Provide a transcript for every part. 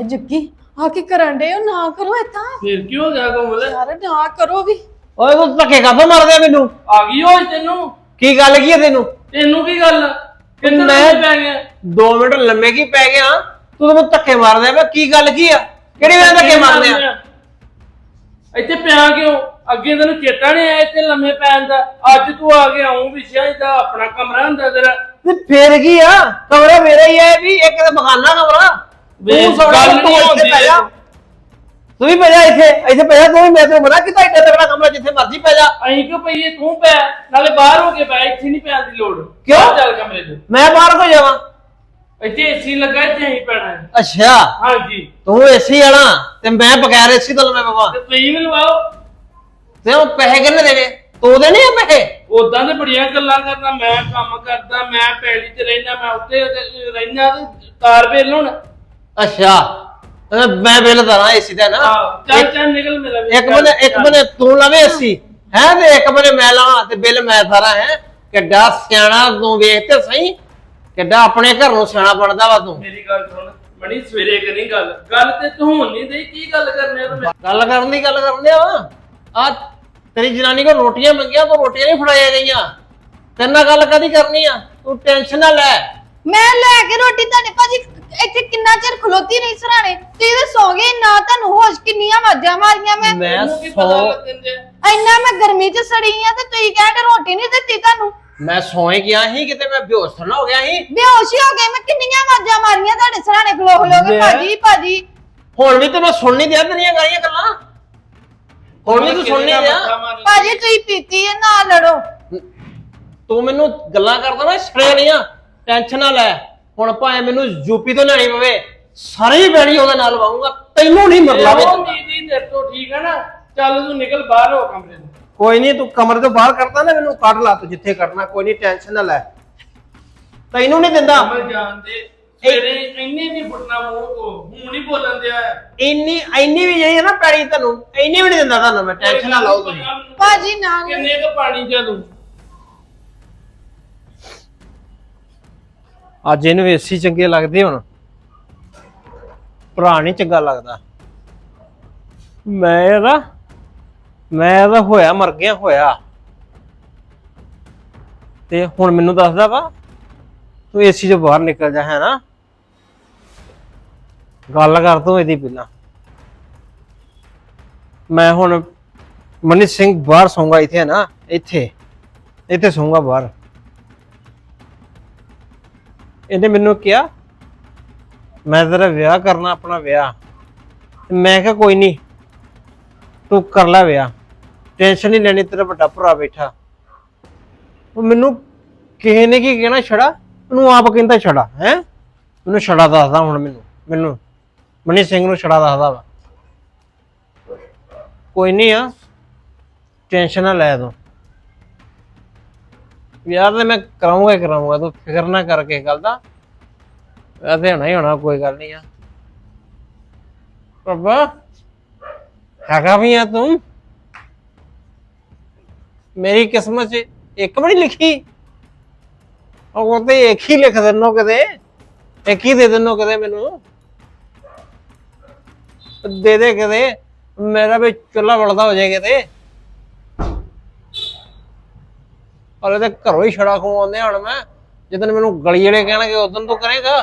ਹੈ ਜੱਗੀ ਆ ਕੀ ਕਰਨ ਦੇ ਹੋ? ਨਾ ਕਰੋ ਏਦਾਂ। ਫਿਰ ਕੀ ਹੋ ਗਿਆ ਕੋਮਲ? ਯਾਰ ਨਾ ਕਰੋ ਵੀ। ਓਏ ਤੂੰ ਧੱਕੇ ਕਾਹਤੋਂ ਮਾਰਦੇ ਆ ਮੈਨੂੰ? ਆ ਗਈ ਹੋਈ ਤੈਨੂੰ? ਕੀ ਗੱਲ ਕੀ ਹੈ ਤੈਨੂੰ? ਤੈਨੂੰ ਕੀ ਗੱਲ? ਕਿੰਨਾ ਮੈਂ- ਪੈ ਗਿਆ? 2 ਮਿੰਟ ਲੰਮੇ ਕੀ ਪੈ ਗਿਆ? ਤੂੰ ਤਾਂ ਮੈਨੂੰ ਧੱਕੇ ਮਾਰਦੇ ਆ ਮੈਂ ਕੀ ਗੱਲ ਕੀ ਆ? ਕਿਹੜੀ ਵੇਲੇ ਧੱਕੇ ਮਾਰਦੇ ਆ? ਇੱਥੇ ਪਿਆ ਕਿਉਂ? ਅੱਗੇ ਤੈਨੂੰ ਚੇਤਾ ਨਹੀਂ ਆਇਆ ਇੱਥੇ ਲੰਮੇ ਪੈਣ ਦਾ? ਅੱਜ ਤੂੰ ਆ ਗਿਆ ਹੂੰ ਵਿਸ਼ਾ ਇਹਦਾ ਆਪਣਾ ਕਮਰਾ ਹੁੰਦਾ ਤੇਰਾ। ਤੇ ਫੇਰ ਕੀ ਆ? ਕਮਰਾ ਮੇਰਾ ਹੀ ਹੈ ਵੀ ਇੱਕ ਤੇ ਬਗਾਨਾ ਕਮਰਾ। ਵੇ, ਤੂੰ ਗੱਲ ਤੂੰ ਨਹੀਂ ਇੱਥੇ ਹੁੰਦੀ ਪੈ ਜਾ। ਤੂੰ ਵੀ ਪੈ ਜਾ ਇੱਥੇ ਇੱਥੇ ਪੈ ਜਾ ਤੂੰ ਵੀ ਮੈਂ ਤੈਨੂੰ ਮਨਾ ਕੀਤਾ ਇੱਡਾ ਤਗੜਾ ਕਮਰਾ ਜਿੱਥੇ ਮਰਜ਼ੀ ਪੈ ਜਾ। ਅਹੀਂ ਕਿਉਂ ਪਈਏ? ਤੂੰ ਪੈ ਨਾਲੇ ਬਾਹਰ ਹੋ ਕੇ ਪੈ ਇੱਥੇ ਨਹੀਂ ਪੈਣ ਦੀ ਲੋੜ। ਕਿਉਂ? ਬਾਹਰ ਚੱਲ ਕਮਰੇ 'ਚ ਮੈਂ ਬਾਹਰ ਕੋ ਜਾਵਾਂ? ਇੱਥੇ ਏਸੀ ਲੱਗਾ ਇੱਥੇ ਅਹੀਂ ਪੈਣਾ ਹੈ। ਅੱਛਾ। ਹਾਂਜੀ। ਤੂੰ ਏਸੀ ਵਾਲਾ ਤੇ ਮੈਂ ਬਗੈਰ ਏਸੀ ਤੋਂ ਲੰਮੇ ਪਵਾਂ। ਤੇ ਤੁਸੀਂ ਵੀ ਲਵਾਓ। ਤੇ ਉਹ ਪੈਸੇ ਕਿੰਨੇ ਦੇਣੇ? ਤੂੰ ਦੇਣੇ ਆ ਪੈਸੇ? ਉਦਾਂ ਤੇ ਬੜੀਆਂ ਗੱਲਾਂ ਕਰਦਾ ਮੈਂ ਕੰਮ ਕਰਦਾ ਮੈਂ ਪੈਲੀ 'ਚ ਰਹਿਣਾ ਮੈਂ ਉੱਤੇ ਰਹਿਣਾ ਤੇ ਤਾਰ ਬਿੱਲ ਹੁਣ। ਅੱਛਾ। ਅਹ ਮੈਂ ਬਿੱਲ ਦਰਾਂ ਏਸੀ ਦਾ ਨਾ। ਆਹ, ਚੱਲ ਚੱਲ ਨਿਕਲ ਮੇਰਾ ਵੀ। ਇੱਕ ਬੰਨੇ ਇੱਕ ਬੰਨੇ ਤੂੰ ਲਵੇਂ ਏਸੀ। ਹੈ ਤੇ ਇੱਕ ਬੰਨੇ ਮੈਂ ਲਾਵਾਂ ਤੇ ਬਿੱਲ ਮੈਂ ਸਾਰਾ ਹੈ। ਕਿੱਡਾ ਸਿਆਣਾ ਤੂੰ ਵੇਖ ਤੇ ਸਹੀ। ਕਿੱਡਾ ਆਪਣੇ ਘਰ ਨੂੰ ਸਿਆਣਾ ਬਣਦਾ ਵਾ ਤੂੰ। ਮੇਰੀ ਗੱਲ ਸੁਣ। ਮਣੀ ਸਵੇਰੇ ਕਰੀ ਗੱਲ। ਗੱਲ ਤੇ ਤੂੰ ਹੁਣ ਨਹੀਂ ਦੇਈ। ਕੀ ਗੱਲ ਕਰਨੇ ਤੂੰ ਗੱਲ ਕਰਨ ਦੀ ਗੱਲ ਕਰਨ ਆ ਆ ਤੇਰੀ ਜਨਾਨੀ ਕੋ ਰੋਟੀਆਂ ਮੰਗੀਆਂ ਕੋ ਰੋਟੀਆਂ ਨਹੀਂ ਫੜਾਈਆਂ ਗਈਆਂ। ਤੇਰੇ ਨਾਲ ਗੱਲ ਕਦੀ ਕਰਨੀ ਆ? ਤੂੰ ਟੈਨਸ਼ਨ ਨਾ ਲੈ। ਮੈਂ ਲੈ ਕੇ ਰੋਟੀ ਤੁਹਾਡੇ ਭਾਜੀ ਇੱਥੇ ਕਿੰਨਾ ਚਿਰ ਖਲੋਤੀ ਨਹੀਂ ਸਰਾਣੇ? ਤੁਸੀਂ ਤੇ ਸੌ ਗਏ ਨਾ ਤੁਹਾਨੂੰ ਹੋਸ਼ ਕਿੰਨੀਆਂ ਵਾਜਾਂ ਮਾਰੀਆਂ ਮੈਂ। ਮੈਂ ਤੈਨੂੰ ਕੀ ਪਤਾ ਸੌ ਲੱਗਣ ਦੇ ਇੰਨਾ ਮੈਂ ਗਰਮੀ 'ਚ ਸੜੀ ਆ ਤੇ ਤੁਸੀਂ ਕਹਿੰਦੇ ਰੋਟੀ ਨਹੀਂ ਦਿੱਤੀ ਤੁਹਾਨੂੰ। ਮੈਂ ਸੌਂ ਗਿਆ ਸੀ ਕਿਤੇ ਮੈਂ ਬੇਹੋਸ਼ ਥੋੜਾ ਹੋ ਗਿਆ ਸੀ। ਬੇਹੋਸ਼ ਹੀ ਹੋ ਗਏ ਮੈਂ ਕਿੰਨੀਆਂ ਵਾਜਾਂ ਮਾਰੀਆਂ ਤੁਹਾਡੇ ਸਰਾਣੇ ਖਲੋ ਖਲੋ ਕੇ ਮੈਂ- ਭਾਜੀ ਭਾਜੀ। ਹੁਣ ਵੀ ਤੇ ਮੈਂ ਸੁਣ ਨਹੀਂ ਦਿਆ ਤੇਰੀਆਂ ਗਾਲੀਆਂ ਗੱਲਾਂ। ਹੁਣ ਵੀ ਤੂੰ ਸੁਣ ਨਹੀਂ ਦੀ। ਭਾਜੀ ਤੁਸੀਂ ਪੀਤੀ ਹੈ ਨਾ ਲੜੋ। ਤੂੰ ਮੈਨੂੰ ਗੱਲਾਂ ਕਰਦਾ ਨਾ ਛੜੇ ਨਹੀਂ ਆ। ਟੈਨਸ਼ਨ ਨਾ ਲੈ। ਹੁਣ ਭਾਵੇਂ ਮੈਨੂੰ ਯੂਪੀ ਤੋਂ ਲੈਣੀ ਪਵੇ ਸਾਰੀ ਬੈਣੀ ਉਹਦੇ ਨਾਲ ਵਾਉਂਗਾ ਤੈਨੂੰ ਨਹੀਂ ਮਰਲਾ ਵੇ ਉਹ ਦੀਦੀ ਤੇਰੇ ਤੋਂ ਠੀਕ ਹੈ ਨਾ। ਚੱਲ ਤੂੰ ਨਿਕਲ ਬਾਹਰ ਹੋ ਕਮਰੇ ਤੋਂ। ਕੋਈ ਨਹੀਂ ਤੂੰ ਕਮਰੇ ਤੋਂ ਬਾਹਰ ਕਰਦਾ ਨਾ ਮੈਨੂੰ ਕੱਢ ਲਾ ਤੂੰ ਜਿੱਥੇ ਕਰਨਾ ਕੋਈ ਨਹੀਂ ਟੈਨਸ਼ਨ ਨਾ ਲੈ। ਤੈਨੂੰ ਨਹੀਂ ਦਿੰਦਾ। ਸਮਝ ਜਾਣਦੇ ਤੇਰੇ ਇੰਨੇ ਨਹੀਂ ਫੁੱਟਣਾ ਮੂੰਹ ਹੁਣ ਨਹੀਂ ਬੋਲਣ ਦਿਆ। ਇੰਨੀ ਇੰਨੀ ਵੀ ਜਾਈ ਹੈ ਨਾ ਪੈੜੀ ਤੈਨੂੰ ਇੰਨੀ ਵੀ ਨਹੀਂ ਦਿੰਦਾ ਤੁਹਾਨੂੰ ਮੈਂ ਟੈਨਸ਼ਨ ਨਾ ਲਾਓ ਤੁਸੀਂ। ਭਾਜੀ ਨਾ ਕਿੰਨੇ ਕ ਪਾਣੀ ਚ ਆ ਤੂੰ? ਅੱਜ ਇਹਨੂੰ ਏਸੀ ਚੰਗੇ ਲੱਗਦੇ ਹੁਣ। ਭਰਾ ਨਹੀਂ ਚੰਗਾ ਲੱਗਦਾ। ਮੈਂ ਇਹਦਾ ਮੈਂ ਇਹਦਾ ਹੋਇਆ, ਮਰ ਗਿਆ, ਹੋਇਆ। ਤੇ ਹੁਣ ਮੈਨੂੰ ਦੱਸਦਾ ਵਾ, ਤੂੰ ਏਸੀ ਤੋਂ ਬਾਹਰ ਨਿਕਲ ਜਾ ਹੈ ਨਾ ਗੱਲ ਕਰ ਤੂੰ ਇਹਦੀ ਪਹਿਲਾਂ। ਮੈਂ ਹੁਣ ਮਨੀ ਸਿੰਘ ਬਾਹਰ ਸੌਂਗਾ ਇੱਥੇ ਹੈ ਨਾ ਇੱਥੇ ਇੱਥੇ ਸੌਂਗਾ ਬਾਹਰ। ਇਹਨੇ ਮੈਨੂੰ ਕਿਹਾ, ਮੈਂ ਤੇਰਾ ਵਿਆਹ ਕਰਨਾ, ਆਪਣਾ ਵਿਆਹ। ਤੇ ਮੈਂ ਕਿਹਾ, ਕੋਈ ਨਹੀਂ ਤੂੰ ਕਰ ਲੈ ਵਿਆਹ। ਟੈਨਸ਼ਨ ਨਹੀਂ ਲੈਣੀ, ਤੇਰਾ ਵੱਡਾ ਭਰਾ ਬੈਠਾ। ਉਹ ਮੈਨੂੰ ਕਿਸੇ ਨੇ ਕੀ ਕਹਿਣਾ, ਛੜਾ? ਉਹਨੂੰ ਆਪ ਕਹਿੰਦਾ ਛੜਾ, ਹੈ? ਮੈਨੂੰ ਛੜਾ ਦੱਸਦਾ ਹੁਣ ਮੈਨੂੰ ਮੈਨੂੰ। ਮਨੀ ਸਿੰਘ ਨੂੰ ਛੜਾ ਦੱਸਦਾ ਵਾ। ਕੋਈ ਨਹੀਂ ਆ, ਟੈਨਸ਼ਨ ਨਾ ਲੈ ਤੂੰ। ਯਾਰ ਤੇ ਮੈਂ ਕਰਾਉਂਗਾ ਹੀ ਕਰਾਉਂਗਾ, ਤੂੰ ਫਿਕਰ ਨਾ ਕਰ ਕਿਸੇ ਗੱਲ ਦਾ। ਵਿਆਹ ਹੋਣਾ ਹੀ ਹੋਣਾ, ਕੋਈ ਗੱਲ ਨਹੀਂ ਆ। ਬਾਬਾ ਹੈਗਾ ਵੀ ਆ ਤੂੰ? ਮੇਰੀ ਕਿਸਮਤ 'ਚ ਇੱਕ ਵੀ ਨਹੀਂ ਲਿਖੀ। ਉਹ ਤੇ ਇੱਕ ਹੀ ਲਿਖ ਦਿੰਨੋ ਕਦੇ ਇੱਕ ਹੀ ਦੇ ਦਿੰਨੋ ਕਦੇ ਮੈਨੂੰ। ਦੇ ਦੇ ਕਦੇ ਮੇਰਾ ਵੀ ਚੁੱਲਾ ਬਲਦਾ ਹੋ ਜਾਏ ਕਿਤੇ। ਔਰ ਇਹਦੇ ਘਰੋਂ ਹੀ ਛੜਾ ਖਵਾਉਂਦੇ ਹੁਣ ਮੈਂ। ਜਦੋਂ ਮੈਨੂੰ ਗਲੀ ਜਿਹੜੇ ਕਹਿਣਗੇ ਉਦੋਂ ਤੂੰ ਕਰੇਗਾ।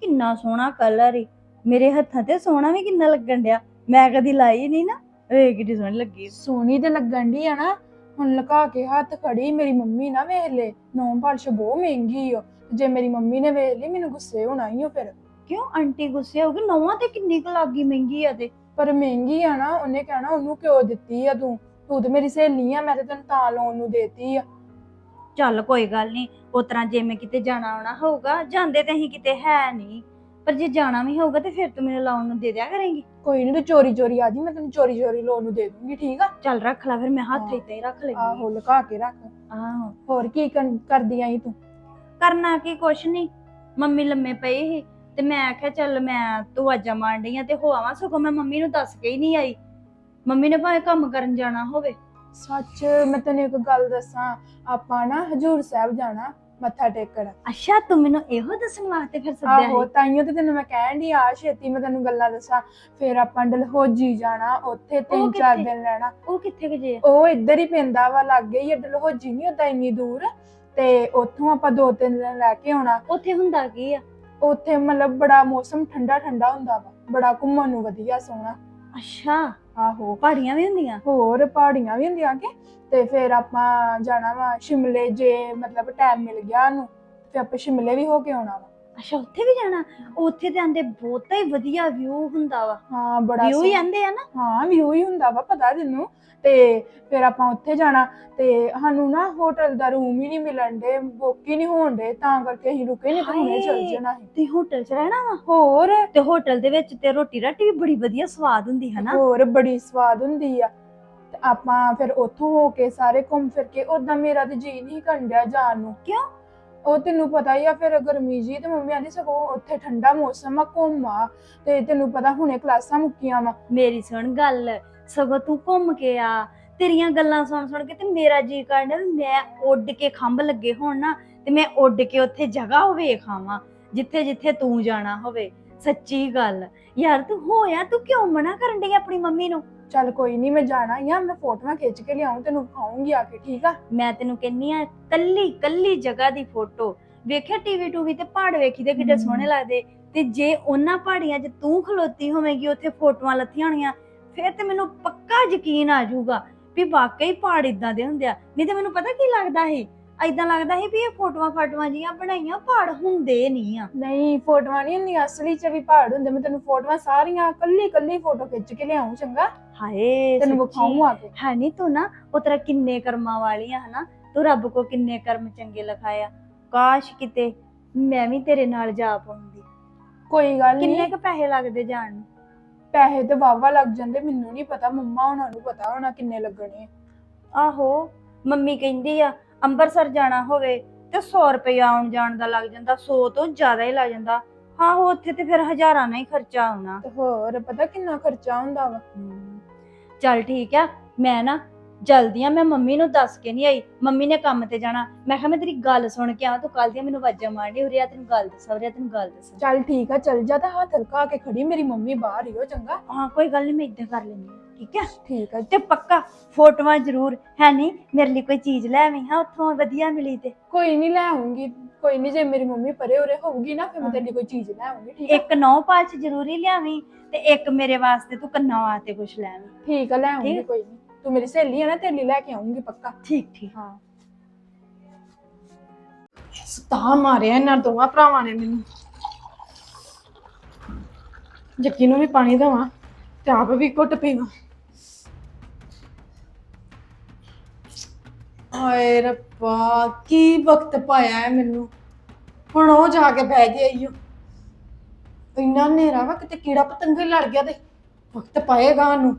ਕਿੰਨਾ ਸੋਹਣਾ ਕਲਰ ਈ ਮੇਰੇ ਹੱਥਾਂ ਤੇ ਸੋਹਣਾ ਵੀ ਕਿੰਨਾ ਲੱਗਣ ਡਿਆ। ਮੈਂ ਕਦੀ ਲਾਈ ਨਹੀਂ ਨਾ। ਵੇਖ ਕਿੱਡੀ ਸੋਹਣੀ ਲੱਗੀ। ਸੋਹਣੀ ਤੇ ਲੱਗਣ ਦੀ ਆ ਨਾ। ਹੁਣ ਲੁਕਾ ਕੇ ਹੱਥ ਖੜੀ ਮੇਰੀ ਮੰਮੀ ਨਾ ਵੇਖ ਲੈ। ਨੌਂ ਪਾਲਸ਼ ਬਹੁਤ ਮਹਿੰਗੀ ਓ। ਜੇ ਮੇਰੀ ਮੰਮੀ ਨੇ ਵੇਖ ਲਈ ਮੈਨੂੰ ਗੁੱਸੇ ਹੋਣਾ ਹੀ ਓ ਫਿਰ। ਕਿਉਂ ਆਂਟੀ ਗੁੱਸੇ ਹੋ ਗਈ ਨੌਵਾਂ ਤੇ ਕਿੰਨੀ ਕੁ ਲੱਗੀ ਮਹਿੰਗੀ ਆ ਤੇ। ਪਰ ਮਹਿੰਗੀ ਆ ਨਾ ਉਹਨੇ ਕਹਿਣਾ ਉਹਨੂੰ ਕਿਉਂ ਦਿੱਤੀ ਆ ਤੂੰ। ਤੂੰ ਤੇ ਮੇਰੀ ਸਹੇਲੀ ਆ ਮੈਂ ਤੇ ਤੈਨੂੰ ਤਾਂ ਲੋਨ ਨੂੰ ਦੇਤੀ ਆ। ਚੱਲ ਕੋਈ ਗੱਲ ਨਹੀਂ ਉਸ ਤਰ੍ਹਾਂ ਜੇ ਮੈਂ ਕਿਤੇ ਜਾਣਾ ਆਉਣਾ ਹੋਊਗਾ ਜਾਂਦੇ ਤੇ ਅਸੀਂ ਕਿਤੇ ਹੈ ਨਹੀਂ ਪਰ ਜੇ ਜਾਣਾ ਵੀ ਹੋਊਗਾ ਤੇ ਫਿਰ ਤੂੰ ਮੈਨੂੰ ਲਾਉਣ ਨੂੰ ਦੇ ਦਿਆ ਕਰੇਂਗੀ। ਕੋਈ ਨਹੀਂ ਤੂੰ ਚੋਰੀ ਚੋਰੀ ਆ ਜੀ ਮੈਂ ਤੈਨੂੰ ਚੋਰੀ ਚੋਰੀ ਲੋਨ ਨੂੰ ਦੇ ਦੂੰਗੀ ਠੀਕ ਆ? ਚੱਲ ਰੱਖ ਲੈ ਫਿਰ ਮੈਂ ਹੱਥ ਹਾਂ। ਇੱਥੇ ਹੀ ਰੱਖ ਲੈਂਦੀ ਆਹੋ ਲੁਕਾ ਕੇ ਰੱਖ। ਆਹੋ। ਹੋਰ ਕੀ ਕਰਨ- ਕਰਦੀ ਆਈ ਤੂੰ? ਕਰਨਾ ਕੀ ਕੁਛ ਨਹੀਂ ਮੰਮੀ ਲੰਮੇ ਪਈ ਸੀ ਤੇ ਮੈਂ ਆਖਿਆ ਚੱਲ ਮੈਂ ਤੂੰ ਆਜਾ ਮਾਰ ਡਈ ਆ ਤੇ ਹੋ ਆਵਾਂ ਸਗੋਂ ਮੈਂ ਮੰਮੀ ਨੂੰ ਦੱਸ ਕੇ ਹੀ ਨਹੀਂ ਆਈ। ਮੰਮੀ ਨੇ ਭਾਵੇਂ ਕੰਮ ਕਰਨ ਜਾਣਾ ਹੋਵੇ। ਸੱਚ ਮੈਂ ਤੈਨੂੰ ਇੱਕ ਗੱਲ ਦੱਸਾਂ। ਆਪਾਂ ਨਾ ਹਜੂਰ ਸਾਹਿਬ ਜਾਣਾ ਮੱਥਾ ਟੇਕਣ। ਅੱਛਾ ਤੂੰ ਮੈਨੂੰ ਇਹੋ ਦੱਸਣ ਵਾਸਤੇ ਫਿਰ ਸੱਦਿਆ ਆਹੋ ਸੀ ਤਾਈਓ ਤੇ ਤੈਨੂੰ ਮੈਂ ਕਹਿਣ ਦੀ ਆ ਛੇਤੀ ਮੈਂ ਤੈਨੂੰ ਗੱਲਾਂ ਦੱਸਾਂ। ਫਿਰ ਆਪਾਂ ਡਲਹੋਜੀ ਜਾਣਾ ਉੱਥੇ ਤਿੰਨ ਚਾਰ ਕਿੱਥੇ? ਦਿਨ ਰਹਿਣਾ। ਉਹ ਕਿੱਥੇ ਕੁ ਜੇ? ਆ? ਉਹ ਇੱਧਰ ਹੀ ਪੈਂਦਾ ਵਾ ਲੱਗੇ ਹੀ ਆ, ਡਲਹੋਜੀ ਨਹੀਂ ਹੁੰਦਾ ਇੰਨੀ ਦੂਰ। ਤੇ ਉੱਥੋਂ ਆਪਾਂ ਦੋ ਤਿੰਨ ਦਿਨ ਲੈ ਕੇ ਆਉਣਾ। ਉੱਥੇ ਹੁੰਦਾ ਕੀ ਆ? ਉੱਥੇ ਮਤਲਬ ਬੜਾ ਮੌਸਮ ਠੰਡਾ ਠੰਡਾ ਹੁੰਦਾ ਵਾ। ਬੜਾ ਘੁੰਮਣ ਨੂੰ ਵਧੀਆ ਸੋਹਣਾ। ਅੱਛਾ। ਆਹੋ, ਪਹਾੜੀਆਂ ਵੀ ਹੁੰਦੀਆਂ? ਹੋਰ ਪਹਾੜੀਆਂ ਵੀ ਹੁੰਦੀਆਂ ਕਿ? ਤੇ ਫਿਰ ਆਪਾਂ ਜਾਣਾ ਵਾ ਸ਼ਿਮਲੇ ਜੇ ਮਤਲਬ ਟਾਈਮ ਮਿਲ ਗਿਆ ਨੂੰ ਤੇ ਆਪਾਂ ਸ਼ਿਮਲੇ ਵੀ ਹੋ ਕੇ ਆਉਣਾ ਵਾ। ਅੱਛਾ ਉੱਥੇ ਵੀ ਜਾਣਾ? ਉੱਥੇ ਤੇ ਆਂਦੇ ਬਹੁਤਾ ਹੀ ਵਧੀਆ ਵਿਊ ਹੁੰਦਾ ਵਾ। ਹਾਂ ਬੜਾ ਵਿਊ ਹੀ ਸੋਹਣਾ- ਆਂਦੇ ਆ ਨਾ? ਹਾਂ ਵਿਊ ਹੀ ਹੁੰਦਾ ਵਾ ਪਤਾ ਤੈਨੂੰ। ਤੇ ਫਿਰ ਆਪਾਂ ਉੱਥੇ ਜਾਣਾ। ਤੇ ਸਾਨੂੰ ਨਾ ਹੋਟਲ ਦਾ ਰੂਮ ਹੀ ਨਹੀਂ ਮਿਲਣ ਦੇ ਬੁੱਕ ਹੀ ਨਹੀਂ ਹੋਣ ਦੇ ਤਾਂ ਕਰਕੇ ਅਸੀਂ ਰੁਕੇ ਨਹੀਂ ਤਾਂ ਹੁਣੇ ਚੱਲ। ਜਾਣਾ ਸੀ ਤੇ ਹੋਟਲ 'ਚ ਰਹਿਣਾ ਵਾ? ਹੋਰ? ਤੇ ਹੋਟਲ ਦੇ ਵਿੱਚ ਤੇ ਰੋਟੀ ਰਾਟੀ ਵੀ ਬੜੀ ਵਧੀਆ ਸਵਾਦ ਹੁੰਦੀ ਹੈ ਨਾ ਹੋਰ ਬੜੀ ਸਵਾਦ ਹੁੰਦੀ ਆ। ਤੇ ਆਪਾਂ ਫਿਰ ਉੱਥੋਂ ਹੋ ਕੇ ਸਾਰੇ ਘੁੰਮ ਫਿਰ ਕੇ ਉਦਾਂ ਮੇਰਾ ਤੇ ਜੀ ਨਹੀਂ ਕੰਡਿਆ ਜਾਣ ਨੂੰ। ਕਿਉਂ? ਉਹ ਤੈਨੂੰ ਪਤਾ ਹੀ ਆ, ਫਿਰ ਗਰਮੀ ਜੀ ਤੇ ਮੰਮੀ ਆਂਦੀ ਸਗੋਂ ਉੱਥੇ ਠੰਡਾ ਮੌਸਮ ਆ, ਘੁੰਮਾ ਤੇ ਤੈਨੂੰ ਪਤਾ ਹੁਣੇ ਕਲਾਸਾਂ ਮੁੱਕੀਆਂ ਵਾ। ਮੇਰੀ ਸੁਣ ਗੱਲ, ਸਗੋਂ ਤੂੰ ਘੁੰਮ ਕੇ ਆ। ਤੇਰੀਆਂ ਗੱਲਾਂ ਸੁਣ ਸੁਣ ਕੇ ਤੇ ਮੇਰਾ ਜੀ ਕਰਦਾ ਵੀ ਮੈਂ ਉੱਡ ਕੇ ਖੰਭ ਲੱਗੇ ਹੋਣ ਨਾ ਤੇ ਮੈਂ ਉੱਡ ਕੇ ਉੱਥੇ ਜਗ੍ਹਾ ਵੇਖ ਆਵਾਂ, ਜਿੱਥੇ ਜਿੱਥੇ ਤੂੰ ਜਾਣਾ ਹੋਵੇ। ਸੱਚੀ ਗੱਲ। ਯਾਰ ਤੂੰ ਹੋਇਆ, ਤੂੰ ਕਿਉਂ ਮਨਾ ਕਰਨ ਡਈ ਆਪਣੀ ਮੰਮੀ ਨੂੰ? ਚੱਲ ਕੋਈ ਨਹੀਂ ਮੈਂ ਜਾਣਾ ਹੀ ਆ ਮੈਂ ਫੋਟੋਆਂ ਖਿੱਚ ਕੇ ਲਿਆਉਂ ਤੈਨੂੰ ਵਿਖਾਉਂਗੀ ਆ ਕੇ ਠੀਕ ਆ? ਮੈਂ ਤੈਨੂੰ ਕਹਿੰਨੀ ਆ ਕੱਲੀ ਕੱਲੀ ਜਗ੍ਹਾ ਦੀ ਫੋਟੋ। ਵੇਖਿਆ ਟੀਵੀ ਟੂਵੀ ਤੇ ਪਹਾੜ ਵੇਖੀਦੇ ਕਿੱਡੇ। ਸੋਹਣੇ ਲੱਗਦੇ। ਤੇ ਜੇ ਉਹਨਾਂ ਪਹਾੜੀਆਂ 'ਚ ਤੂੰ ਖਲੋਤੀ ਹੋਵੇਂਗੀ ਉੱਥੇ ਫੋਟੋਆਂ ਲੱਥੀਆਂ ਹੋਣੀਆਂ ਫਿਰ ਤੇ ਮੈਨੂੰ ਪੱਕਾ ਯਕੀਨ ਆ ਜਾਊਗਾ ਵੀ ਵਾਕਈ ਪਹਾੜ ਇਦਾਂ ਦੇ ਹੁੰਦੇ ਆ। ਨਹੀਂ ਤੇ ਮੈਨੂੰ ਪਤਾ ਕੀ ਲੱਗਦਾ ਸੀ? ਐਦਾਂ ਲੱਗਦਾ ਸੀ ਵੀ ਇਹ ਫੋਟੋਆਂ ਫਾਟੋਆਂ ਜੀਆਂ ਬਣਾਈਆਂ ਪਹਾੜ ਹੁੰਦੇ ਨਹੀਂ ਆ। ਨਹੀਂ ਫੋਟੋਆਂ ਨਹੀਂ ਹੁੰਦੀਆਂ ਅਸਲੀ ਚ ਵੀ ਪਹਾੜ ਹੁੰਦੇ। ਮੈਂ ਤੈਨੂੰ ਫੋਟੋਆਂ ਸਾਰੀਆਂ ਕੱਲੀ ਕੱਲੀ ਫੋਟੋ ਖਿੱਚ ਕੇ ਲਿਆਉਂ ਚੰਗਾ? ਹਾਏ ਤੈਨੂੰ। ਵਿਖਾਉਂ ਆ ਕੇ। ਹੈ ਨਹੀਂ ਤੂੰ ਨਾ ਉਹ ਤੇਰਾ ਕਿੰਨੇ ਕਰਮਾਂ ਵਾਲੀ ਆ ਹਨਾ। ਤੂੰ ਰੱਬ ਕੋ ਕਿੰਨੇ ਕਰਮ ਚੰਗੇ ਲਿਖਾਇਆ। ਕਾਸ਼ ਕਿਤੇ ਮੈਂ ਵੀ ਤੇਰੇ ਨਾਲ ਜਾ ਪਾਉਂਦੀ ਕੋਈ ਗੱਲ ਕਿੰਨੇ ਨਹੀਂ ਕ ਪੈਸੇ ਲੱਗਦੇ ਜਾਣ ਨੂੰ? ਪੈਸੇ ਤੇ ਵਾਵਾ ਲੱਗ ਜਾਂਦੇ ਮੈਨੂੰ ਨਹੀਂ ਪਤਾ ਮੰਮਾ ਉਹਨਾਂ ਨੂੰ ਪਤਾ ਹੋਣਾ ਕਿੰਨੇ ਲੱਗਣੇ। ਆਹੋ ਮੰਮੀ ਕਹਿੰਦੀ ਆ ਅੰਮ੍ਰਿਤਸਰ ਜਾਣਾ ਹੋਵੇ ਤੇ 100 ਰੁਪਏ ਆਉਣ ਜਾਣ ਦਾ ਲੱਗ ਜਾਂਦਾ 100 ਤੋਂ ਜ਼ਿਆਦਾ ਹੀ ਲੱਗ ਜਾਂਦਾ। ਹਾਂ ਉੱਥੇ ਤੇ ਫਿਰ ਹਜ਼ਾਰਾਂ ਨਾਲ ਹੀ ਖਰਚਾ ਆਉਣਾ ਤੇ ਹੋਰ ਪਤਾ ਕਿੰਨਾ ਖਰਚਾ ਹੁੰਦਾ ਵਾ? ਚੱਲ ਠੀਕ ਆ ਮੈਂ ਨਾ ਜਲਦੀ ਆ ਮੈਂ ਮੰਮੀ ਨੂੰ ਦੱਸ ਕੇ ਨਹੀਂ ਆਈ ਮੰਮੀ ਨੇ ਕੰਮ ਤੇ ਜਾਣਾ। ਮੈਂ ਕਿਹਾ ਮੈਂ ਤੇਰੀ ਗੱਲ ਸੁਣ ਕੇ ਆ ਤੂੰ ਕੱਲ ਦੀਆਂ ਮੈਨੂੰ ਆਵਾਜ਼ਾਂ ਮਾਰਨੀ ਉਰੇ ਆ ਤੈਨੂੰ ਗੱਲ ਦੱਸਾਂ ਆ ਤੈਨੂੰ ਗੱਲ ਦੱਸਾਂ। ਚੱਲ ਠੀਕ ਆ ਚੱਲ ਜਾ ਤਾਂ ਹੱਥ ਲਕਾ ਕੇ ਖੜੀ ਮੇਰੀ ਮੰਮੀ ਬਾਹਰ ਹੀ ਹੋ ਚੰਗਾ। ਹਾਂ ਕੋਈ ਗੱਲ ਨਹੀਂ ਮੈਂ ਇਦਾਂ ਕਰ ਲੈਂਦੀ ਹਾਂ ਠੀਕ ਹੈ ਠੀਕ ਆ। ਤੇ ਪੱਕਾ ਫੋਟੋਆਂ ਜ਼ਰੂਰ ਹੈ ਨਹੀਂ ਮੇਰੇ ਲਈ ਕੋਈ ਚੀਜ਼ ਲੈ ਆਵੀਂ ਹਾਂ? ਉੱਥੋਂ ਵਧੀਆ ਮਿਲੀ ਤੇ। ਕੋਈ ਨਹੀਂ ਲੈ ਆਉਂਗੀ ਕੋਈ ਨਹੀਂ ਜੇ ਮੇਰੀ ਮੰਮੀ ਪਰੇ ਉਰੇ ਹੋਊਗੀ ਨਾ ਫਿਰ ਮੈਂ ਤੇਰੇ ਲਈ ਕੋਈ ਚੀਜ਼ ਲੈ ਆਉਂਗੀ ਠੀਕ ਆ? ਇੱਕ ਨੌ ਪਾਲਚ ਜ਼ਰੂਰੀ ਲਿਆਵੀਂ ਤੇ ਇੱਕ ਮੇਰੇ ਵਾਸਤੇ ਤੂੰ ਕੰਨਾਂ ਵਾਸਤੇ ਕੁਝ ਲੈ ਆਵੀਂ। ਠੀਕ ਆ ਲੈ ਆਉਂਗੀ। ਕੋਈ ਨਹੀਂ ਤੂੰ ਮੇਰੀ ਸਹੇਲੀ ਆ ਨਾ ਤੇਰੇ ਲਈ ਲੈ ਕੇ ਆਉਂਗੀ ਪੱਕਾ। ਠੀਕ ਠੀਕ। ਹਾਂ। ਸਤਾ ਮਾਰਿਆ ਇਹਨਾਂ ਦੋਵਾਂ ਭਰਾਵਾਂ ਨੇ ਮੈਨੂੰ। ਜੱਕੀ ਨੂੰ ਵੀ ਪਾਣੀ ਦੇਵਾਂ ਤੇ ਆਪ ਵੀ ਘੁੱਟ ਪੀਵਾਂ। ਹਾਏ ਰੱਬਾ, ਕੀ ਵਕਤ ਪਾਇਆ ਹੈ ਮੈਨੂੰ? ਹੁਣ ਉਹ ਜਾ ਕੇ ਬਹਿ ਗਿਆ ਈਓ ਇੰਨਾ ਹਨੇਰਾ ਵਾ ਕਿਤੇ ਕੀੜਾ ਪਤੰਗ ਹੀ ਲੜ ਗਿਆ ਤੇ ਵਕਤ ਪਾਏਗਾ ਨੂੰ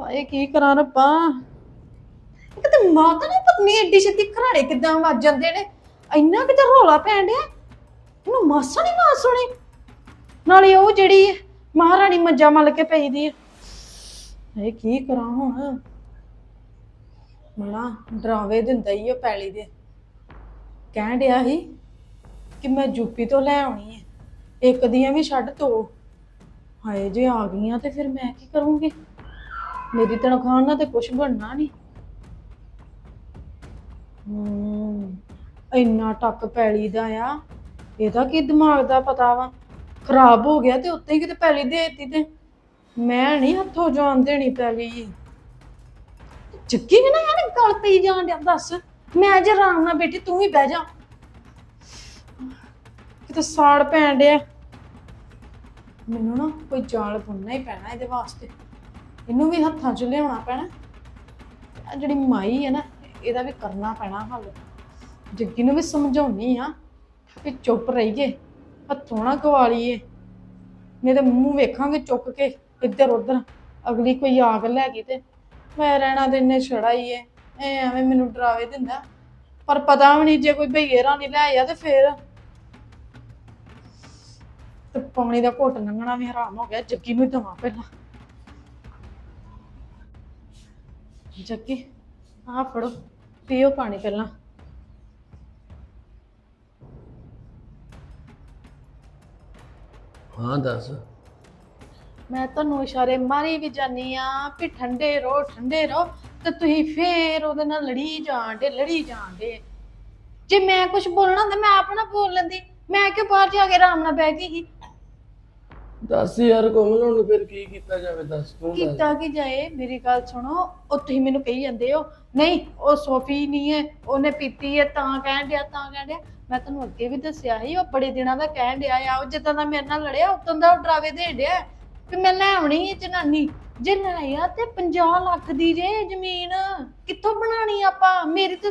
ਹਾਏ, ਕੀ ਕਰਾਂ ਰੱਬਾ? ਕਿਤੇ ਮਾਤਾ ਨੂੰ ਪਤਨੀ ਏਡੀ ਛੇਤੀ ਘਰਾੜੇ ਕਿਦਾਂ ਵੱਜ ਜਾਂਦੇ ਨੇ। ਇੰਨਾ ਕਿਤੇ ਰੋਲਾ ਪੈਣ ਡਿਆ। ਇਹਨੂੰ ਮਾਸਾ ਨਹੀਂ ਮਾਸ ਸੁਣੀ। ਨਾਲੇ ਉਹ ਜਿਹੜੀ ਮਹਾਰਾਣੀ ਮੱਜਾ ਮਲ ਕੇ ਪਈ ਦੀ ਹੈ ਇਹ ਕੀ ਕਰਾਂ ਹੁਣ? ਮਣਾ, ਡਰਾਵੇ ਦਿੰਦਾ ਹੀ ਉਹ ਪੈਲੀ ਦੇ। ਕਹਿਣ ਡਿਆ ਸੀ ਕਿ ਮੈਂ ਯੂਪੀ ਤੋਂ ਲੈ ਆਉਣੀ ਹੈ ਇੱਕ ਦੀਆਂ ਵੀ ਛੱਡ ਤੋ ਹਾਏ, ਜੇ ਆ ਗਈਆਂ ਤੇ ਫਿਰ ਮੈਂ ਕੀ ਕਰੂੰਗੀ? ਮੇਰੀ ਤਨਖਾਹ ਨਾਲ ਤੇ ਕੁਝ ਬਣਨਾ ਨਹੀਂ। ਹੂੰ, ਇੰਨਾ ਟੱਕ ਪੈਲੀ ਦਾ ਆ। ਇਹਦਾ ਕੀ ਦਿਮਾਗ ਦਾ ਪਤਾ ਵਾ? ਖਰਾਬ ਹੋ ਗਿਆ ਤੇ ਉੱਤੇ ਹੀ ਕਿਤੇ ਪੈਲੀ ਦੇ ਤੇ। ਮੈਂ ਨਹੀਂ ਹੱਥੋਂ ਜਾਣ ਦੇਣੀ ਪੈਲੀ। ਚੱਕੀ ਵੀ ਨਾ ਯਾਰ ਗਲ ਪਈ ਜਾਣ ਡਿਆ, ਦੱਸ। ਮੈਂ ਜੇ ਆਰਾਮ ਨਾਲ ਬੈਠੀ, ਤੂੰ ਵੀ ਬਹਿ ਜਾ। ਕਿਤੇ ਸਾੜ ਪੈਣ ਡਿਆ। ਮੈਨੂੰ ਨਾ ਕੋਈ ਜਾਲ ਬੁਣਨਾ ਹੀ ਪੈਣਾ ਇਹਦੇ ਵਾਸਤੇ। ਇਹਨੂੰ ਵੀ ਹੱਥਾਂ 'ਚ ਲਿਆਉਣਾ ਪੈਣਾ। ਆ ਜਿਹੜੀ ਮਾਈ ਹੈ ਨਾ, ਇਹਦਾ ਵੀ ਕਰਨਾ ਪੈਣਾ ਹੱਲ। ਜੱਗੀ ਨੂੰ ਵੀ ਸਮਝਾਉਣੀ ਆ ਕਿ ਚੁੱਪ ਰਹੀਏ, ਹੱਥੋਂ ਨਾ ਗਵਾ ਲਈਏ। ਨਹੀਂ ਤੇ ਮੂੰਹ ਵੇਖਾਂਗੇ ਚੁੱਕ ਕੇ ਇੱਧਰ ਉੱਧਰ ਅਗਲੀ ਕੋਈ ਆਗ ਲੈ ਗਈ ਤੇ ਮੈਂ ਰਹਿਣਾ ਤੇ ਇੰਨੇ ਛੜਾ ਹੀ ਏ ਐ ਐਵੇਂ ਮੈਨੂੰ ਡਰਾਵੇ ਦਿੰਦਾ। ਪਰ ਪਤਾ ਵੀ ਨਹੀਂ, ਜੇ ਕੋਈ ਭਈਏ ਰਾਣੀ ਲੈ ਆਇਆ ਤੇ ਫੇਰ। ਪੌਣੀ ਦਾ ਘੁੱਟ ਲੰਘਣਾ ਵੀ ਹਰਾਮ ਹੋ ਗਿਆ, ਜੱਗੀ ਨੂੰ ਦਵਾ ਪਹਿਲਾਂ। ਜੱਗੀ ਆ ਫੜੋ, ਪੀਓ ਪਾਣੀ ਪਹਿਲਾਂ। ਹਾਂ, ਦੱਸ। ਮੈਂ ਤੁਹਾਨੂੰ ਇਸ਼ਾਰੇ ਮਾਰੀ ਵੀ ਜਾਨੀ ਆ ਵੀ ਠੰਡੇ ਰਹੋ ਠੰਡੇ ਰਹੋ ਤੇ ਤੁਸੀਂ ਫੇਰ ਉਹਦੇ ਨਾਲ ਲੜੀ ਜਾਂਦੇ ਲੜੀ ਜਾਂਦੇ। ਜੇ ਮੈਂ ਕੁਝ ਬੋਲਣਾ ਹੁੰਦਾ ਮੈਂ ਆਪ ਨਾ ਬੋਲ ਲੈਂਦੀ। ਮੈਂ ਕਿ ਬਾਹਰ ਜਾ ਕੇ ਆਰਾਮ ਨਾਲ ਬਹਿ ਗਈ ਸੀ? ਦੱਸ ਯਾਰ ਕੋਮਲ ਹੁਣ ਫਿਰ ਕੀ ਕੀਤਾ ਜਾਵੇ ਦੱਸ ਤੂੰ ਦੱਸ। ਕੀਤਾ ਕਿ ਜਾਏ? ਮੇਰੀ ਗੱਲ ਸੁਣੋ ਉਹ ਤੁਸੀਂ ਮੈਨੂੰ ਕਹੀ ਜਾਂਦੇ ਹੋ ਨਹੀਂ ਉਹ ਸੋਫੀ ਨਹੀਂ ਹੈ ਉਹਨੇ ਪੀਤੀ ਹੈ ਤਾਂ ਕਹਿਣ ਡਿਆ ਤਾਂ ਕਹਿਣ ਡਿਆ। ਮੈਂ ਤੁਹਾਨੂੰ ਅੱਗੇ ਵੀ ਦੱਸਿਆ ਸੀ ਉਹ ਬੜੇ ਦਿਨਾਂ ਦਾ ਕਹਿਣ ਡਿਆ ਆ ਉਹ ਜਿੱਦਾਂ ਦਾ ਮੇਰੇ ਨਾਲ ਲੜਿਆ ਉਦੋਂ ਦਾ ਉਹ ਡਰਾਵੇ ਦੇਣ ਡਿਆ। ਕਿ ਮੈਂ ਲੈ ਆਉਣੀ ਹੈ ਜਨਾਨੀ। ਜੇ ਲੈ ਤੇ 50 ਲੱਖ ਦੀ ਜੇ ਜ਼ਮੀਨ। ਕਿੱਥੋਂ ਬਣਾਣੀ ਆਪਾਂ? ਮੇਰੀ ਤੇ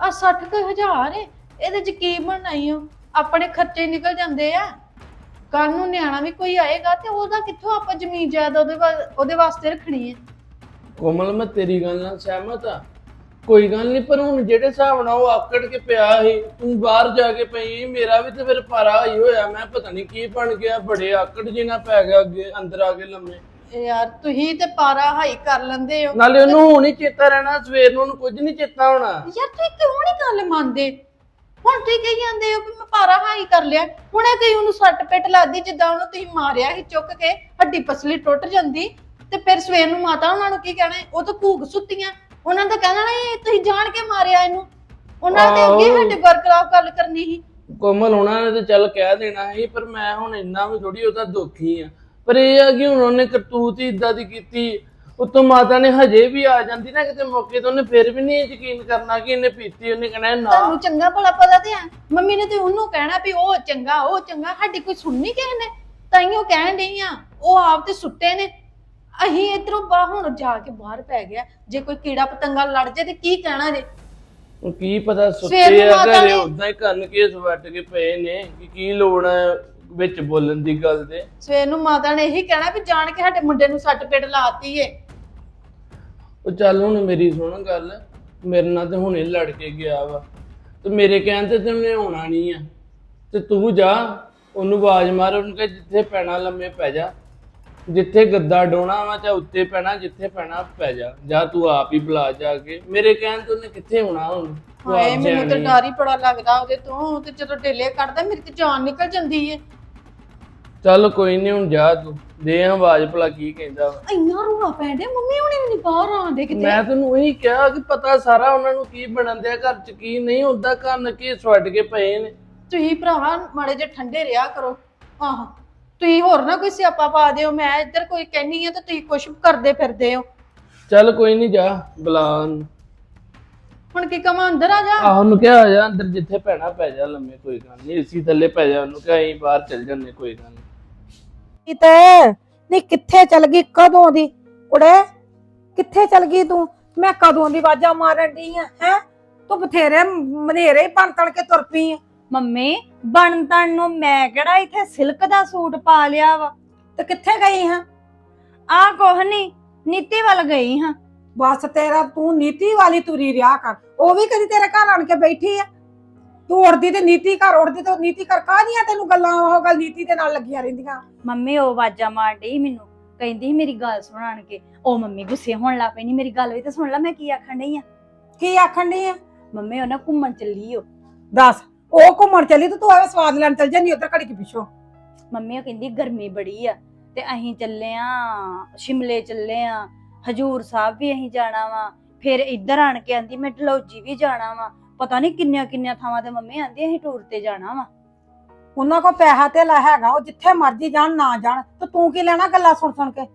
ਆ 60 ਕੁ ਹਜ਼ਾਰ ਹੈ ਇਹਦੇ ਚ ਕੀ ਬਣਾਈ ਹੋ ਆਪਣੇ ਖਰਚੇ ਨਿਕਲ ਜਾਂਦੇ ਆ। ਕੱਲ ਨੂੰ ਨਿਆਣਾ ਵੀ ਕੋਈ ਆਏਗਾ ਤੇ ਉਹਦਾ ਕਿੱਥੋਂ ਆਪਾਂ ਜ਼ਮੀਨ ਜਾਇਦਾਦ ਉਹਦੇ ਵਾ- ਉਹਦੇ ਵਾਸਤੇ ਰੱਖਣੀ ਹੈ ਕੋਮਲ, ਮੈਂ ਤੇਰੀ ਗੱਲ ਨਾਲ ਸਹਿਮਤ ਆ। ਕੋਈ ਗੱਲ ਨਹੀਂ ਪਰ ਹੁਣ ਜਿਹੜੇ ਹਿਸਾਬ ਨਾਲ ਉਹ ਆਕੜ ਕੇ ਪਿਆ ਸੀ ਤੂੰ ਬਾਹਰ ਜਾ ਕੇ ਪਈ ਮੇਰਾ ਵੀ ਤੇ ਫਿਰ ਪਾਰਾ ਹੀ ਹੋਇਆ ਮੈਂ ਪਤਾ ਨਹੀਂ ਕੀ ਬਣ ਗਿਆ ਬੜੇ ਆਕੜ ਜੀ ਨਾਲ ਪੈ ਗਿਆ ਅੱਗੇ ਅੰਦਰ ਆ ਕੇ ਲੰਮੇ। ਯਾਰ ਤੁਸੀਂ ਤੇ ਪਾਰਾ ਹਾਈ ਕਰ ਲੈਂਦੇ ਹੋ। ਨਾਲੇ ਉਹਨੂੰ ਹੁਣ ਹੀ ਚੇਤਾ ਰਹਿਣਾ ਸਵੇਰ ਨੂੰ ਉਹਨੂੰ ਕੁਝ ਨਹੀਂ ਚੇਤਾ ਹੋਣਾ। ਯਾਰ ਤੁਸੀਂ ਕਿਉਂ ਨਹੀਂ ਗੱਲ ਮੰਨਦੇ। ਹੁਣ ਤੁਸੀਂ ਕਹੀ ਜਾਂਦੇ ਹੋ ਵੀ ਮੈਂ ਪਾਰਾ ਹਾਈ ਕਰ ਲਿਆ। ਹੁਣ ਇਹ ਕਹੀ ਉਹਨੂੰ ਸੱਟ ਪਿੱਟ ਲੱਗਦੀ ਜਿੱਦਾਂ ਉਹਨੂੰ ਤੁਸੀਂ ਮਾਰਿਆ ਸੀ ਚੁੱਕ ਕੇ ਹੱਡੀ ਪਸਲੀ ਟੁੱਟ ਜਾਂਦੀ। ਤੇ ਫਿਰ ਸਵੇਰ ਨੂੰ ਮਾਤਾ ਉਹਨਾਂ ਨੂੰ ਕੀ ਕਹਿਣਾ? ਉਹ ਤਾਂ ਭੂਖ ਸੁੱਤੀਆਂ। ਉਹਨਾਂ ਦਾ ਕਹਿਣਾ ਇਹ ਤੁਸੀਂ ਜਾਣ ਕੇ ਮਾਰਿਆ ਇਹਨੂੰ। ਉਹਨਾਂ ਦੇ ਅੱਗੇ ਆਹੋ। ਸਾਡੇ ਬਰਕਰਾਰ ਗੱਲ ਕਰਨੀ ਸੀ। ਕੋਮਲ ਉਹਨਾਂ ਨੇ ਤੇ ਚੱਲ ਕਹਿ ਦੇਣਾ ਸੀ ਪਰ ਮੈਂ ਹੁਣ ਇੰਨਾ ਵੀ ਥੋੜੀ ਉਹਦਾ ਦੁਖੀ ਆ। ਪਰ ਇਹ ਆ ਕਿ ਹੁਣ ਉਹਨੇ ਕਰਤੂਤ ਹੀ ਇਦਾਂ ਦੀ ਕੀਤੀ ਉਤੋਂ ਮਾਤਾ ਨੇ ਹਜੇ ਵੀ ਆ ਜਾਂਦੀ ਨਾ ਕਿਤੇ ਮੌਕੇ ਤੇ ਉਹਨੇ ਫਿਰ ਵੀ ਨਹੀਂ ਯਕੀਨ ਕਰਨਾ ਕਿ ਇਹਨੇ ਪੀਤੀ ਉਹਨੇ ਕਹਿਣਾ ਨਾ। ਤੁਹਾਨੂੰ ਚੰਗਾ ਭਲਾ ਪਤਾ ਤੇ ਆ ਮੰਮੀ ਨੇ ਤੇ ਉਹਨੂੰ ਕਹਿਣਾ ਵੀ ਉਹ ਚੰਗਾ ਉਹ ਚੰਗਾ ਸਾਡੀ ਕੋਈ ਸੁਣਨੀ ਕਿਸੇ ਨੇ? ਤਾਈਓ ਕਹਿਣ ਡਈ ਆ ਉਹ ਆਪ ਤੇ ਸੁੱਤੇ ਨੇ। ਅਹੀਂ ਇਧਰੋਂ ਬਾ ਹੁਣ ਜਾ ਕੇ ਬਾਹਰ ਪੈ ਗਿਆ ਜੇ ਕੋਈ ਕੀੜਾ ਪਤੰਗਾ ਲੜ ਜੇ ਤੇ ਕੀ ਕਹਿਣਾ ਜੇ? ਉਹ ਕੀ ਪਤਾ ਸਵੇਰ ਸੁੱਤੇ ਨੂੰ ਆ ਮਾਤਾ ਘਰੇ ਨੇ- ਉਦਾਂ ਹੀ ਕੰਨ ਕੇਸ ਵੱਟ ਕੇ ਪਏ ਨੇ ਕਿ ਕੀ ਲੋੜ ਆ ਵਿੱਚ ਬੋਲਣ ਦੀ ਗੱਲ ਤੇ? ਸਵੇਰ ਨੂੰ ਮਾਤਾ ਨੇ ਇਹੀ ਕਹਿਣਾ ਵੀ ਜਾਣ ਕੇ ਸਾਡੇ ਮੁੰਡੇ ਨੂੰ ਸੱਟ ਪੇਟ ਲਾਤੀ ਏ। ਉਹ ਚੱਲ ਹੁਣ ਮੇਰੀ ਸੁਣ ਗੱਲ ਮੇਰੇ ਨਾਲ ਤੇ ਹੁਣੇ ਲੜ ਕੇ ਗਿਆ ਵਾ। ਤੇ ਮੇਰੇ ਕਹਿਣ ਤੇ ਤੇ ਉਹਨੇ ਆਉਣਾ ਨਹੀਂ ਆ। ਤੇ ਤੂੰ ਜਾ ਉਹਨੂੰ ਆਵਾਜ਼ ਮਾਰ ਉਹਨੂੰ ਕਹੇ ਜਿੱਥੇ ਪੈਣਾ ਲੰਮੇ ਪੈ ਜਾ। ਜਿੱਥੇ ਗੱਦਾ ਡੋਣਾ ਵਾ ਚਾ ਉੱਤੇ ਪੈਣਾ ਜਿੱਥੇ ਪੈਣਾ ਪੈ ਜਾ। ਜਾ ਤੂੰ ਆਪ ਹੀ ਬੁਲਾ ਜਾ ਕੇ। ਮੇਰੇ ਕਹਿਣ ਤੇ ਉਹਨੇ ਕਿੱਥੇ ਹੋਣਾ ਹੁਣ? ਤੂੰ ਹਾਏ ਆਪ ਮੈਨੂੰ ਤੇ। ਡਰ ਹੀ ਬੜਾ ਲੱਗਦਾ ਉਹਦੇ ਤੋਂ। ਤੇ ਜਦੋਂ ਢੇਲੇ ਕੱਢਦਾ ਮੇਰੀ ਤੇ ਜਾਨ ਨਿਕਲ ਜਾਂਦੀ ਏ। ਚੱਲ ਕੋਈ ਨਹੀਂ ਹੁਣ ਜਾ ਤੂੰ। ਦੇ ਆਵਾਜ਼ ਭਲਾ ਕੀ ਕਹਿੰਦਾ ਵਾ। ਇੰਨਾ ਰੂਹਾ ਪੈਂਦੇ ਮੰਮੀ ਹੁਣੇ ਵੀ ਨਹੀਂ ਬਾਹਰ ਆਉਂਦੇ ਕਿਤੇ। ਮੈਂ ਤੈਨੂੰ ਉਹੀ ਕਿਹਾ ਕਿ ਪਤਾ ਸਾਰਾ ਉਹਨਾਂ ਨੂੰ ਕੀ ਬਣਨ ਦਿਆ ਘਰ ਚ ਕੀ ਨਹੀਂ ਉਦਾਂ ਕੰਨ ਕੀ ਸਵੱਟ ਕੇ ਪਏ ਨੇ। ਤੁਸੀਂ ਭਰਾਵਾ ਮਾੜੇ ਜੇ ਠੰਡੇ ਰਿਹਾ ਕਰੋ। ਆਹ ਤੁਸੀਂ ਹੋਰ ਨਾ ਕੋਈ ਸਿਆਪਾ ਪਾ ਦਿਓ ਮੈਂ ਇੱਧਰ ਕੋਈ ਕਹਿਨੀ ਆ ਤੇ ਤੁਸੀਂ ਕੁਛ ਕਰਦੇ ਫਿਰਦੇ ਹੋ। ਚੱਲ ਕੋਈ ਨਹੀਂ ਜਾ ਬੁਲਾ ਉਹਨੂੰ। ਹੁਣ ਕੀ ਕਮਾਂ ਅੰਦਰ ਆ ਜਾ। ਆਹ ਉਹਨੂੰ ਕਿਹਾ ਆ ਜਾ ਅੰਦਰ ਜਿੱਥੇ ਪੈਣਾ ਪੈ ਜਾ ਲੰਮੇ ਕੋਈ ਗੱਲ ਨਹੀਂ। ਏਸੀ ਥੱਲੇ ਪੈ ਜਾ ਉਹਨੂੰ ਕਿਹਾ ਅਸੀਂ ਬਾਹਰ ਚੱਲ ਜੰਨੇ ਕੋਈ ਗੱਲ ਨਹੀਂ। ਕਿਤੇ ਨਹੀਂ ਕਿੱਥੇ ਚਲ ਗਈ? ਕਦੋਂ ਦੀ? ਕੁੜੇ ਕਿੱਥੇ ਚਲ ਗਈ ਤੂੰ? ਮੈਂ ਕਦੋਂ ਦੀ ਆਵਾਜ਼ਾਂ ਮਾਰਨ ਡਈ ਆ ਹੈ? ਤੂੰ ਬਥੇਰੇ ਮਨੇਰੇ ਬਣ ਤਣ ਕੇ ਤੁਰ ਪਈ ਆ। ਮੰਮੀ ਬਣ ਤਣ ਨੂੰ ਮੈਂ ਕਿਹੜਾ ਇੱਥੇ ਸਿਲਕ ਦਾ ਸੂਟ ਪਾ ਲਿਆ ਵਾ? ਤੇ ਕਿੱਥੇ ਗਈ ਹਾਂ? ਆ ਕੁਛ ਨੀ ਨੀਤੀ ਵੱਲ ਗਈ ਹਾਂ। ਬਸ ਤੇਰਾ ਤੂੰ ਨੀਤੀ ਵਾਲੀ ਤੁਰੀ ਰਿਆ ਕਰ। ਉਹ ਵੀ ਕਦੀ ਤੇਰੇ ਘਰ ਆਣ ਕੇ ਬੈਠੀ ਆ। ਤੂੰ ਉੜਦੀ ਤੇ ਨੀਤੀ ਘਰ ਉੜਦੀ ਤੇ ਨੀਤੀ ਘਰ ਕਾਹਦੀਆਂ ਤੈਨੂੰ ਗੱਲਾਂ ਉਹ ਗੱਲ ਨੀਤੀ ਦੇ ਨਾਲ ਲੱਗੀਆਂ ਰਹਿੰਦੀਆਂ? ਮੰਮੀ ਉਹ ਆਵਾਜ਼ਾਂ ਮਾਰ ਡਈ ਮੈਨੂੰ। ਕਹਿੰਦੀ ਸੀ ਮੇਰੀ ਗੱਲ ਸੁਣਾਣ ਕੇ। ਉਹ ਮੰਮੀ ਗੁੱਸੇ ਹੋਣ ਲੱਗ ਪਈ ਨੀ ਮੇਰੀ ਗੱਲ ਵੀ ਤਾਂ ਸੁਣ ਲੈ ਮੈਂ ਕੀ ਆਖਣ ਡਈ ਆ। ਕੀ ਆਖਣ ਡਈ ਆ? ਮੰਮੀ ਉਹ ਨਾ ਘੁੰਮਣ ਚੱਲੀ ਓ। ਦੱਸ। ਉਹ ਘੁੰਮਣ ਚੱਲੀ ਤੇ ਤੂੰ ਐਵੇਂ ਸਵਾਦ ਲੈਣ ਚੱਲ ਜਾਂਦੀ ਉਧਰ ਘੜੀ ਕੇ ਪਿੱਛੋਂ। ਮੰਮੀ ਉਹ ਕਹਿੰਦੀ ਗਰਮੀ ਬੜੀ ਆ ਤੇ ਅਸੀਂ ਚੱਲੇ ਆ ਸ਼ਿਮਲੇ ਚੱਲੇ ਆ ਹਜੂਰ ਸਾਹਿਬ ਵੀ ਅਸੀਂ ਜਾਣਾ ਵਾ ਫਿਰ ਇੱਧਰ ਆਣ ਕੇ ਆਂਦੀ ਮੈਂ ਢਲੌਜੀ ਵੀ ਜਾਣਾ ਵਾ ਪਤਾ ਨਹੀਂ ਕਿੰਨੀਆਂ ਕਿੰਨੀਆਂ ਥਾਵਾਂ ਤੇ ਮੰਮੀ ਆਂਦੀ ਅਸੀਂ ਟੂਰ ਤੇ ਜਾਣਾ ਵਾ। ਉਹਨਾਂ ਕੋਲ ਪੈਸਾ ਤੇ ਹੈਗਾ ਉਹ ਜਿੱਥੇ ਮਰਜ਼ੀ ਜਾਣ ਨਾ ਜਾਣ ਤੇ ਤੂੰ ਕੀ ਲੈਣਾ ਗੱਲਾਂ ਸੁਣ ਸੁਣ ਕੇ?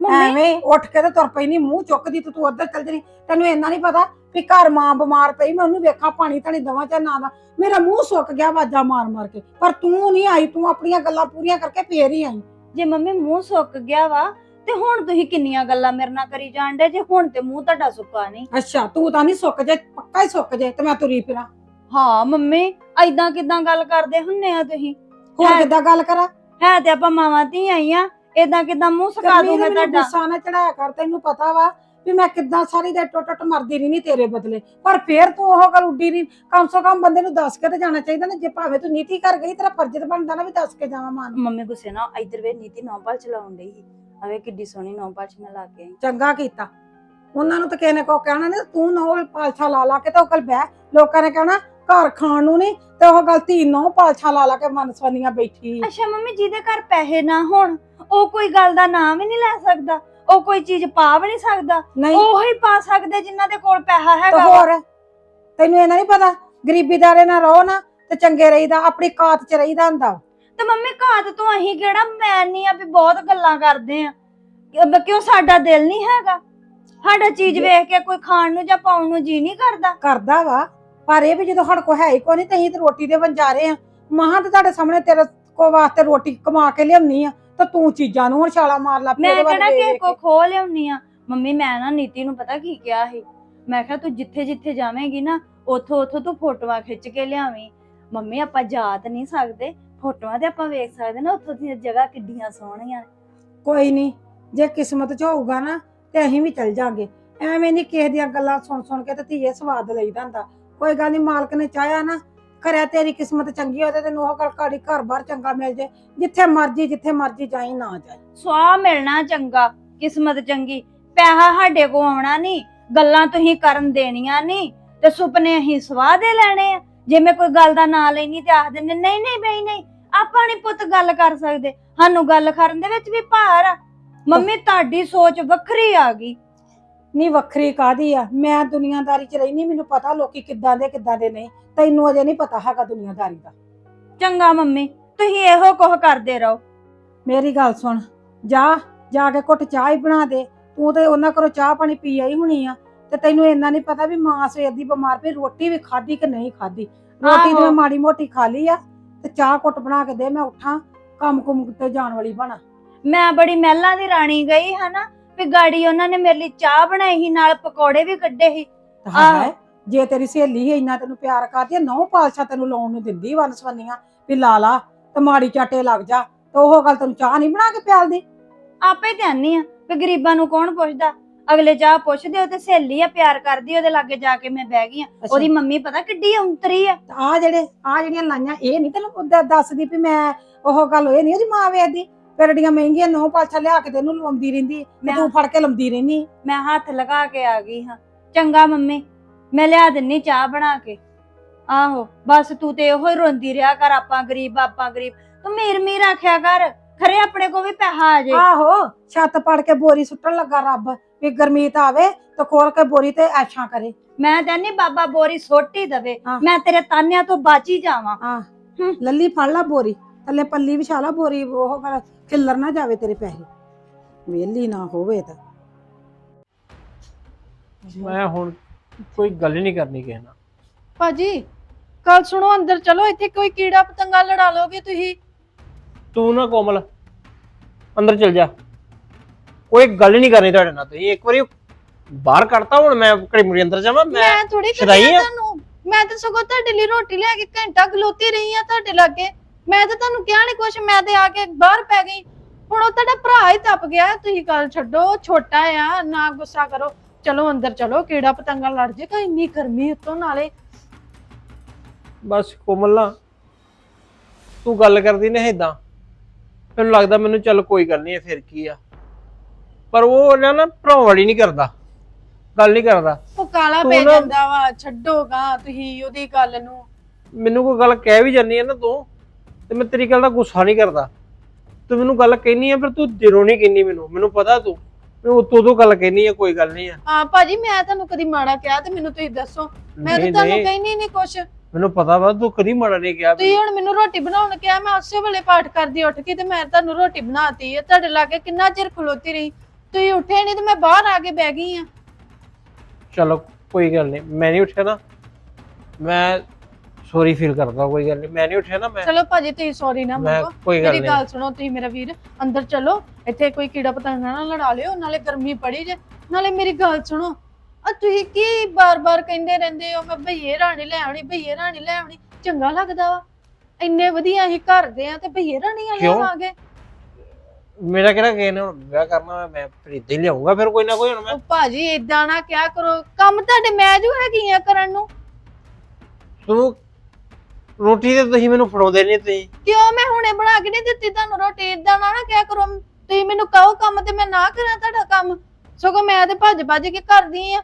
ਮੰਮੀ ਐਵੇਂ ਉੱਠ ਕੇ ਤੇ ਤੁਰ ਪਈ ਨਹੀਂ ਮੂੰਹ ਚੁੱਕਦੀ ਤੇ ਤੂੰ ਉੱਧਰ ਚੱਲ ਜਣੀ ਤੈਨੂੰ ਇੰਨਾ ਨਹੀਂ ਪਤਾ ਵੀ ਘਰ ਮਾਂ ਬਿਮਾਰ ਪਈ ਮੈਂ ਉਹਨੂੰ ਵੇਖਾਂ ਪਾਣੀ ਧਣੀ ਦਵਾਂ ਚਾਹੇ ਨਾ ਦਾ ਮੇਰਾ ਮੂੰਹ ਸੁੱਕ ਗਿਆ ਆਵਾਜ਼ਾਂ ਮਾਰ ਮਾਰ ਕੇ। ਪਰ ਤੂੰ ਨਹੀਂ ਆਈ ਤੂੰ ਆਪਣੀਆਂ ਗੱਲਾਂ ਪੂਰੀਆਂ ਕਰਕੇ ਫੇਰ ਹੀ ਆਈ। ਜੇ ਮੰਮੀ ਮੂੰਹ ਸੁੱਕ ਗਿਆ ਵਾ ਤੇ ਹੁਣ ਤੁਸੀਂ ਕਿੰਨੀਆਂ ਗੱਲਾਂ ਮੇਰੇ ਨਾਲ ਕਰੀ ਜਾਂਦੇ ਜੇ ਹੁਣ ਤੇ ਮੂੰਹ ਤੁਹਾਡਾ ਸੁੱਕਾ ਨਹੀਂ। ਅੱਛਾ ਤੂੰ ਤਾਂ ਨਹੀਂ ਸੁੱਕ ਜੇ ਪੱਕਾ ਹੀ ਸੁੱਕ ਜੇ ਤੇ ਮੈਂ ਤੁਰੀ ਫਿਰਾਂ। ਹਾਂ ਮੰਮੀ ਐਦਾਂ ਕਿਦਾਂ ਗੱਲ ਕਰਦੇ ਹੁੰਨੇ ਆ ਤੁਸੀਂ? ਹੁਣ ਹੈ- ਕਿੱਦਾਂ ਗੱਲ ਕਰਾਂ? ਹੈ ਤੇ ਆਪਾਂ ਮਾਵਾਂ ਧੀ ਆਈਆਂ ਏਦਾਂ ਕਿਦਾਂ ਮੂੰਹ ਸੁਕਾ ਦੂੰ ਗਰਮੀ ਮੈਂ ਨੂੰ ਤੁਹਾਡਾ? ਗੁੱਸਾ ਨਾ ਚੜਾਇਆ ਕਰ ਤੈਨੂੰ ਪਤਾ ਵਾ ਵੀ ਮੈਂ ਕਿੱਦਾਂ ਸਾਰੀ ਦੇ ਟੁੱਟ ਟੁੱਟ ਮਰਦੀ ਰਹੀ ਨਹੀਂ ਤੇਰੇ ਬਦਲੇ। ਪਰ ਫੇਰ ਤੂੰ ਉਹ ਗੱਲ ਉੱਡੀ ਨਹੀਂ। ਕਮ ਸੋ ਕਮ ਬੰਦੇ ਨੂੰ ਦੱਸ ਕੇ ਤੇ ਜਾਣਾ ਚਾਹੀਦਾ ਨਾ। ਜੇ ਭਾਵੇਂ ਤੂੰ ਨੀਤੀ ਕਰ ਗਈ ਤੇਰਾ ਫਰਜ਼ ਤਾਂ ਬਣਦਾ ਨਾ ਵੀ ਦੱਸ ਕੇ ਜਾਵਾਂ ਮਾਂ ਨੂੰ। ਮੰਮੀ ਗੁੱਸੇ ਨਾਲ ਇੱਧਰ ਵੇ ਨੀਤੀ ਨੌਪਾਲ ਚਲਾਉਣ ਡਈ ਸੀ। ਆਵੇ ਕਿੱਡੀ ਸੋਹਣੀ ਨੌਪਾਲ ਚ ਮੈਂ ਲਾ ਕੇ ਆਈ। ਚੰਗਾ ਕੀਤਾ। ਉਹਨਾਂ ਨੂੰ ਤਾਂ ਕਿਸੇ ਨੇ ਕੋ ਕਹਿਣਾ ਨਹੀਂ ਤੂੰ ਨੋ ਪਾਲਛਾ ਲਾ ਲਾ ਕੇ ਤਾਂ ਉਹ ਕੱਲ ਬਹਿ। ਲੋਕਾਂ ਨੇ ਕਹਿਣਾ ਘਰ ਖਾਣ ਨੂੰ ਨਹੀਂ ਤੇ ਉਹ ਗੱਲ ਧੀ ਨੂੰ ਪਾਲਛਾ ਲਾ ਲਾ ਕੇ ਮਨਸਵਨੀਆਂ ਬੈਠੀ। ਅੱਛਾ ਮੰਮੀ ਜਿਹਦੇ ਘਰ ਪੈਸੇ ਨਾ ਹੋਣ ਉਹ ਕੋਈ ਗੱਲ ਦਾ ਨਾਮ ਹੀ ਨਹੀਂ ਲੈ ਸਕਦਾ। ਉਹ ਕੋਈ ਚੀਜ਼ ਪਾ ਵੀ ਨਹੀਂ ਸਕਦਾ। ਨਹੀਂ। ਉਹ ਹੀ ਪਾ ਸਕਦੇ ਜਿਨ੍ਹਾਂ ਦੇ ਕੋਲ ਪੈਸਾ ਤੇ ਹੈਗਾ ਵਾ। ਹੋਰ? ਤੈਨੂੰ ਇਹਨਾਂ ਨਹੀਂ ਪਤਾ ਗਰੀਬੀ ਦਾਰੇ ਨਾਲ ਰਹੋ ਨਾ ਤੇ ਚੰਗੇ ਰਹੀਦਾ ਆਪਣੀ ਕਾਤ ਚ ਰਹੀਦਾ ਹੁੰਦਾ ਤੇ ਮੰਮੀ ਘਾਤ ਤੋਂ ਅਸੀਂ ਕਿਹੜਾ ਮੈਂ ਨਹੀਂ ਆ ਵੀ ਬਹੁਤ ਗੱਲਾਂ ਕਰਦੇ ਆ। ਕਿ- ਕਿਉਂ ਸਾਡਾ ਦਿਲ ਨਹੀਂ ਹੈਗਾ? ਸਾਡਾ ਚੀਜ਼ ਵੇਖ ਕੇ ਕੋਈ ਖਾਣ ਨੂੰ ਜਾਂ ਪਾਉਣ ਨੂੰ ਜੀ ਨਹੀਂ ਕਰਦਾ। ਕਰਦਾ ਵਾ ਪਰ ਇਹ ਵੀ ਜਦੋਂ ਸਾਡੇ ਕੋ ਹੈ ਹੀ ਕੋਈ ਨਹੀਂ ਤੇ ਅਸੀਂ ਤੇ ਰੋਟੀ ਦੇ ਵੰਜਾਰੇ ਆ। ਮਹਾਂ ਤੇ ਤੁਹਾਡੇ ਸਾਹਮਣੇ ਤੇਰੇ ਕੋ ਵਾਸਤੇ ਰੋਟੀ ਕਮਾ ਕੇ ਲਿਆਉਣੀ ਆ ਤਾਂ ਤੂੰ ਚੀਜ਼ਾਂ ਨੂੰ ਹੁਣ ਛਾਲਾ ਮਾਰ ਲਾ ਮੈਂ ਕਿਹੜਾ ਕੋ ਕੇ। ਖੋ ਲਿਆਉਣੀ ਆ? ਮੰਮੀ ਮੈਂ ਨਾ ਨੀਤੀ ਨੂੰ ਪਤਾ ਕੀ ਕਿਹਾ ਸੀ? ਮੈਂ ਕਿਹਾ ਤੂੰ ਜਿੱਥੇ ਜਿੱਥੇ ਜਾਵੇਂਗੀ ਨਾ ਉਥੋਂ ਉਥੋਂ ਤੂੰ ਫੋਟੋਆਂ ਖਿੱਚ ਕੇ ਲਿਆਵੀਂ। ਮੰਮੀ ਆਪਾਂ ਜਾ ਤਾਂ ਨਹੀਂ ਸਕਦੇ। ਫੋਟੋਆਂ ਤੇ ਆਪਾਂ ਵੇਖ ਸਕਦੇ ਨਾ ਉੱਥੋਂ ਦੀਆਂ ਜਗ੍ਹਾ ਕਿੱਡੀਆਂ ਸੋਹਣੀਆਂ। ਕੋਈ ਨਹੀਂ ਜੇ ਕਿਸਮਤ ਚ ਹੋਊਗਾ ਨਾ ਤੇ ਅਸੀਂ ਵੀ ਚੱਲ ਜਾਾਂਗੇ। ਐਵੇਂ ਨਹੀਂ ਕਿਸੇ ਦੀਆਂ ਗੱਲਾਂ ਸੁਣ ਸੁਣ ਕੇ ਤੇ ਧੀਏ ਸਵਾਦ ਲਈਦਾ ਹੁੰਦਾ ਕੋਈ ਗੱਲ ਨਹੀਂ ਮਾਲਕ ਨੇ ਚਾਹਿਆ ਨਾ ਖਰਿਆ ਤੇਰੀ ਕਿਸਮਤ ਚੰਗੀ ਹੋਵੇ ਤੇ ਤੈਨੂੰ ਉਹ ਘਾੜੀ ਘਰ-ਬਾਰ ਚੰਗਾ ਮਿਲ ਜੇ ਜਿੱਥੇ ਮਰਜ਼ੀ ਜਿੱਥੇ ਮਰਜ਼ੀ ਜਾਈ ਨਾ ਜਾਈ। ਸਵਾਹ ਮਿਲਣਾ ਚੰਗਾ ਕਿਸਮਤ ਚੰਗੀ। ਪੈਸਾ ਸਾਡੇ ਕੋ ਆਉਣਾ ਨਹੀਂ ਗੱਲਾਂ ਤੁਸੀਂ ਕਰਨ ਦੇਣੀਆਂ ਨਹੀਂ ਤੇ ਸੁਪਨੇ ਅਸੀਂ ਸਵਾਹ ਦੇ ਲੈਣੇ ਆ। ਜੇ ਮੈਂ ਕੋਈ ਗੱਲ ਦਾ ਨਾਂ ਲੈਣੀ ਤੇ ਆਖ ਦਿੰਦੇ ਨਹੀਂ ਨਹੀਂ ਬਈ ਨਹੀਂ ਆਪਾਂ ਨਹੀਂ ਪੁੱਤ ਗੱਲ ਕਰ ਸਕਦੇ। ਸਾਨੂੰ ਗੱਲ ਕਰਨ ਦੇ ਵਿੱਚ ਵੀ ਭਾਰ ਆ। ਮੰਮੀ ਤੁਹਾਡੀ ਸੋਚ ਵੱਖਰੀ ਆ ਗਈ। ਨਹੀਂ ਵੱਖਰੀ ਕਾਦੀ ਆ? ਮੈਂ ਦੁਨੀਆਦਾਰੀ ਚ ਰਹਿਨੀ ਮੈਨੂੰ ਪਤਾ ਲੋਕੀ ਕਿੱਦਾਂ ਦੇ ਕਿੱਦਾਂ ਦੇ ਨਹੀਂ। ਤੈਨੂੰ ਅਜੇ ਨਹੀਂ ਪਤਾ ਹੈਗਾ ਦੁਨੀਆਦਾਰੀ ਦਾ। ਚੰਗਾ ਮੰਮੀ ਤੁਸੀਂ ਇਹੋ ਕੁਝ ਕਰਦੇ ਰਹੋ। ਮੇਰੀ ਗੱਲ ਸੁਣ ਜਾ ਜਾ ਕੇ ਘੁੱਟ ਚਾਹ ਹੀ ਬਣਾ ਦੇ। ਤੂੰ ਤੇ ਉਹਨਾਂ ਘਰੋਂ ਚਾਹ ਪਾਣੀ ਪੀ ਆਈ ਹੋਣੀ ਆ। ਤੇ ਤੈਨੂੰ ਇੰਨਾ ਨਹੀਂ ਪਤਾ ਵੀ ਮਾਂ ਸਵੇਰ ਦੀ ਬਿਮਾਰ ਪਈ ਰੋਟੀ ਵੀ ਖਾਧੀ ਕਿ ਨਹੀਂ ਖਾਧੀ। ਰੋਟੀ ਤੇ ਮੈਂ। ਮਾੜੀ ਮੋਟੀ ਖਾ ਲਈ ਆ ਤੇ ਚਾਹ ਘੁੱਟ ਬਣਾ ਕੇ ਦੇ ਮੈਂ ਉੱਠਾਂ ਕੰਮ ਕੁਮ ਤੇ ਜਾਣ ਵਾਲੀ ਬਣਾ। ਮੈਂ ਬੜੀ ਮਹਿਲਾਂ ਦੀ ਰਾਣੀ ਗਈ ਹਨਾ ਵੀ ਗਾੜੀ ਉਹਨਾਂ ਨੇ ਮੇਰੇ ਲਈ ਚਾਹ ਬਣਾਈ ਸੀ ਨਾਲ ਪਕੌੜੇ ਵੀ ਕੱਢੇ ਸੀ। ਹੈ ਜੇ ਤੇਰੀ ਸਹੇਲੀ ਹੀ ਇੰਨਾ ਤੈਨੂੰ ਪਿਆਰ ਕਰਦੀ ਆ ਨੌ ਪਾਲਸ਼ਾ ਤੈਨੂੰ ਲਾਉਣ ਨੂੰ ਦਿੰਦੀ ਵਨਸਵੰਨੀਆਂ ਵੀ ਲਾ ਲਾ ਤੇ ਮਾੜੀ ਚਾਟੇ ਲੱਗ ਜਾ ਤੇ ਉਹ ਗੱਲ ਤੈਨੂੰ ਚਾਹ ਨਹੀਂ ਬਣਾ ਕੇ ਪਿਆਲਦੀ? ਆਪੇ ਧਿਆਨੀ ਆ ਵੀ ਗਰੀਬਾਂ ਨੂੰ ਕੌਣ ਪੁੱਛਦਾ? ਅਗਲੇ ਚਾਹ ਪੁੱਛਦੇ ਉਹ ਤੇ ਸਹੇਲੀ ਆ ਪਿਆਰ ਕਰਦੀ ਉਹਦੇ ਲਾਗੇ ਜਾ ਕੇ ਮੈਂ ਬਹਿ ਗਈ ਆ। ਉਹਦੀ ਮੰਮੀ ਪਤਾ ਕਿੱਡੀ ਔਂਤਰੀ ਆ। ਆ ਜਿਹੜੇ ਆ ਜਿਹੜੀਆਂ ਲਾਈਆਂ ਇਹ ਨਹੀਂ ਤੈਨੂੰ ਦ- ਦੱਸਦੀ ਵੀ ਮੈਂ ਉਹ ਗੱਲ ਇਹ ਨਹੀਂ ਉਹਦੀ ਮਾਂ ਵੇਖਦੀ। ਏਡੀਆਂ ਮਹਿੰਗੀਆਂ ਨੌ ਪਾਲਸ਼ਾ ਲਿਆ ਕੇ ਤੈਨੂੰ ਲਵਾਉਂਦੀ ਰਹਿੰਦੀ ਤੇ ਮੈਂ- ਤੂੰ ਫੜ ਕੇ ਲੰਦੀ ਰਹਿਨੀ ਮੈਂ ਹੱਥ ਲਗਾ ਕੇ ਆ ਗਈ ਹਾਂ। ਚੰਗਾ ਮੰਮੀ ਮੈਂ ਲਿਆ ਦਿੰਨੀ ਚਾਹ ਬਣਾ ਕੇ। ਆਹੋ ਬਸ ਤੂੰ ਤੇ ਉਹੋ ਹੀ ਰੋਂਦੀ ਰਿਹਾ ਕਰ ਆਪਾਂ ਗਰੀਬ ਆਪਾਂ ਗਰੀਬ। ਤੂੰ ਮੀਰ ਮੀਰ ਆਖਿਆ ਕਰ ਖਰੇ ਆਪਣੇ ਕੋ ਵੀ ਪੈਸਾ ਆ ਜੇ। ਆਹੋ ਛੱਤ ਪੜ ਕੇ ਬੋਰੀ ਸੁੱਟਣ ਲੱਗਾ ਰੱਬ ਵੀ ਗਰਮੀਤ ਆਵੇ ਤੇ ਖੋਲ ਕੇ ਬੋਰੀ ਤੇ ਐਸ਼ਾਂ ਕਰੇ। ਮੈਂ ਕਹਿੰਨੀ ਬਾਬਾ ਬੋਰੀ ਸੁੱਟ ਹੀ ਦਵੇ ਹਾਂ। ਮੈਂ ਤੇਰੇ ਤਾਨਿਆਂ ਤੋਂ ਬਚ ਹੀ ਜਾਵਾਂ। ਆ ਹੂੰ। ਲੱਲੀ ਫੜ ਲਾ ਬੋਰੀ ਥੱਲੇ ਪੱਲੀ ਵਿਛਾ ਲਾ ਬੋਰੀ ਉਹ ਗੱਲ ਖਿੱਲਰ ਨਾ ਜਾਵੇ ਤੇਰੇ ਪੈਸੇ। ਵੇਲੀ ਨਾ ਹੋਵੇ ਤਾਂ। ਮੈਂ ਹੁਣ ਕੋਈ ਗੱਲ ਨਹੀਂ ਕਰਨੀ ਕਿਸੇ ਨਾਲ। ਭਾਜੀ ਕੱਲ ਸੁਣੋ ਅੰਦਰ ਚਲੋ ਇੱਥੇ ਕੋਈ ਕੀੜਾ ਪਤੰਗਾ ਲੜਾ ਲੋਗੇ ਤੁਸੀਂ? ਤੂੰ ਨਾ ਕੋਮਲ ਅੰਦਰ ਚਲ ਜਾ। ਕੋਈ ਗੱਲ ਨਹੀਂ ਕਰਨੀ ਤੁਹਾਡੇ ਨਾਲ ਤੁਸੀਂ। ਇੱਕ ਵਾਰੀ ਬਾਹਰ ਕੱਢਤਾ ਹੁਣ ਮੈਂ ਘੜੀ ਮੁੜੀ ਅੰਦਰ ਜਾਵਾਂ ਮੈਂ ਮੈਂ ਥੋੜੀ ਆ? ਤੁਹਾਨੂੰ। ਮੈਂ ਤਾਂ ਸਗੋਂ ਤੁਹਾਡੇ ਲਈ ਰੋਟੀ ਲੈ ਕੇ ਘੰਟਾ ਖਲੋਤੀ ਰਹੀ ਆ ਤੁਹਾਡੇ ਲਾਗੇ। ਮੈਂ ਤਾਂ ਤੁਹਾਨੂੰ ਕਿਹਾ ਨਹੀਂ ਕੁਛ ਮੈਂ ਤੇ ਆ ਕੇ ਬਾਹਰ ਪੈ ਗਈ। ਹੁਣ ਉਹ ਤੁਹਾਡਾ ਭਰਾ ਹੀ ਤਪ ਗਿਆ। ਤੁਸੀਂ ਗੱਲ ਛੱਡੋ ਉਹ ਛੋਟਾ ਆ ਨਾ ਗੁੱਸਾ ਕਰੋ। ਚਲੋ ਅੰਦਰ ਚਲੋ ਕੀੜਾ ਪਤੰਗਾ ਲੜ ਜੇਗਾ ਇੰਨੀ ਗਰਮੀ ਉੱਤੋਂ ਨਾਲੇ। ਬਸ ਕੋਮਲ ਤੂੰ ਗੱਲ ਕਰਦੀ ਨੇ ਇਦਾਂ ਮੈਨੂੰ ਲੱਗਦਾ ਮੈਨੂੰ ਚੱਲ ਕੋਈ ਗੱਲ ਨਹੀਂ ਫਿਰ ਕੀ ਆ। ਪਰ ਉਹ ਨਾ ਨਾ ਭਰਾਉਣ ਵਾਲੀ ਨਹੀਂ ਕਰਦਾ। ਗੱਲ ਨਹੀਂ ਕਰਦਾ। ਉਹ ਕਾਲਾ ਤੂੰ ਪੈ ਨਾ- ਜਾਂਦਾ ਵਾ ਛੱਡੋਗਾ ਤੁਸੀਂ ਉਹਦੀ ਗੱਲ ਨੂੰ। ਮੈਨੂੰ ਕੋਈ ਗੱਲ ਕਹਿ ਵੀ ਜਾਂਦੀ ਹੈ ਨਾ ਤੂੰ ਤੇ ਮੈਂ ਤੇਰੀ ਗੱਲ ਦਾ ਗੁੱਸਾ ਨਹੀਂ ਕਰਦਾ। ਤੂੰ ਮੈਨੂੰ ਗੱਲ ਕਹਿਨੀ ਆ ਪਰ ਤੂੰ ਦਿਲੋਂ ਨਹੀਂ ਕਹਿਨੀ ਮੈਨੂੰ। ਮੈਨੂੰ ਪਤਾ ਤੂੰ। ਮੈਂ ਉਤੋਂ ਤੋਂ ਗੱਲ ਕਹਿਨੀ ਆ ਕੋਈ ਗੱਲ ਨਹੀਂ ਆ। ਹਾਂ ਭਾਜੀ ਮੈਂ ਤੁਹਾਨੂੰ ਕਦੀ ਮਾੜਾ ਕਿਹਾ ਤੇ ਮੈਨੂੰ ਤੁਸੀਂ ਦੱਸੋ। ਮੈਂ ਤਾਂ ਨਹੀਂ, ਤੁਹਾਨੂੰ ਨਹੀਂ, ਕਹਿਣੀ ਨਹੀਂ ਕੁਛ। ਮੈਨੂੰ ਪਤਾ ਵਾ ਤੂੰ ਕਦੀ ਮਾੜਾ ਨਹੀਂ ਕਿਹਾ ਤੁਸੀਂ ਹੁਣ ਮੈਨੂੰ ਰੋਟੀ ਬਣਾਉਣ ਕਿਹਾ ਮੈਂ ਉਸੇ ਵੇਲੇ ਪਾਠ ਕਰਦੀ ਉੱਠ ਕੇ ਤੇ ਮੈਂ ਤੁਹਾਨੂੰ ਰੋਟੀ ਬਣਾਤੀ ਹੈ ਤੁਹਾਡੇ ਲਾਗੇ ਕਿੰਨਾ ਚਿਰ ਖਲੋਤੀ ਰਹੀ। ਤੁਸੀਂ ਉੱਠੇ ਨਹੀਂ ਤੇ ਮੈਂ ਬਾਹਰ ਆ ਕੇ ਬਹਿ ਗਈ ਆ। ਚਲੋ ਕੋਈ ਗੱਲ ਨਹੀਂ। ਮੈਂ ਨਹੀਂ ਉੱਠਿਆ ਨਾ। ਮੈਂ ਸੌਰੀ ਫੀਲ ਕਰਦਾ ਕੋਈ ਗੱਲ ਨਹੀਂ। ਮੈਂ ਨਹੀਂ ਉੱਠਿਆ ਨਾ ਮੈਂ ਚਲੋ ਭਾਜੀ ਤੁਸੀਂ ਸੌਰੀ ਨਾ ਮੈਂ ਮੰਗੋ। ਕੋਈ ਗੱਲ ਮੇਰੀ ਨਹੀਂ। ਗੱਲ ਸੁਣੋ ਤੁਸੀਂ ਮੇਰਾ ਵੀਰ ਅੰਦਰ ਚਲੋ। ਇੱਥੇ ਕੋਈ ਕੀੜਾ ਪਤੰਗਾ ਨਾ ਲੜਾ ਲਿਓ ਨਾਲੇ ਗਰਮੀ ਬੜੀ ਜੇ। ਨਾਲੇ ਮੇਰੀ ਗੱਲ ਸੁਣੋ ਆ ਤੁਸੀਂ ਕੀ ਬਾਰ-ਬਾਰ ਕਹਿੰਦੇ ਰਹਿੰਦੇ ਹੋ ਮੈਂ ਭਈਏ ਰਾਣੀ ਲੈ ਆਉਣੀ ਭਈਏ ਰਾਣੀ ਲੈ ਆਉਣੀ। ਚੰਗਾ ਲੱਗਦਾ ਵਾ। ਇੰਨੇ ਵਧੀਆ ਅਸੀਂ ਘਰ ਦੇ ਆ ਤੇ ਭਈਏ ਰਾਣੀਆਂ ਕਿਉਂ? ਲਿਆਵਾਂਗੇ ਮੇਰਾ ਕਿਹੜਾ ਕਿਸੇ ਨੇ ਹੁਣ ਵਿਆਹ ਕਰਨਾ ਮੈਂ ਫਿਰ ਇੱਦਾਂ ਹੀ ਲਿਆਉਂਗਾ ਫਿਰ ਕੋਈ ਨਾ ਕੋਈ ਹੁਣ ਮੈਂ ਉਹ ਭਾਜੀ ਇਦਾਂ ਨਾ ਕਿਆ ਕਰੋ। ਕੰਮ ਤੁਹਾਡੇ ਮੈਜੂ ਹੈਗੀਆਂ ਕਰਨ ਨੂੰ। ਤੂੰ ਰੋਟੀ ਤੇ ਤੁਸੀਂ ਮੈਨੂੰ ਫੜਾਉਂਦੇ ਨਹੀਂ ਤੁਸੀਂ। ਕਿਉਂ ਮੈਂ ਹੁਣੇ ਬਣਾ ਕੇ ਨਹੀਂ ਦਿੱਤੀ ਤੁਹਾਨੂੰ ਰੋਟੀ? ਇਦਾਂ ਨਾ ਨਾ ਕਿਆ ਕਰੋ। ਤੁਸੀਂ ਮੈਨੂੰ ਕਹੋ ਕੰਮ ਤੇ ਮੈਂ ਨਾ ਕਰਾਂ ਤੁਹਾਡਾ ਕੰਮ। ਸਗੋਂ ਮੈਂ ਤੇ ਭੱਜ ਭੱਜ ਕੇ ਕਰਦੀ ਆ।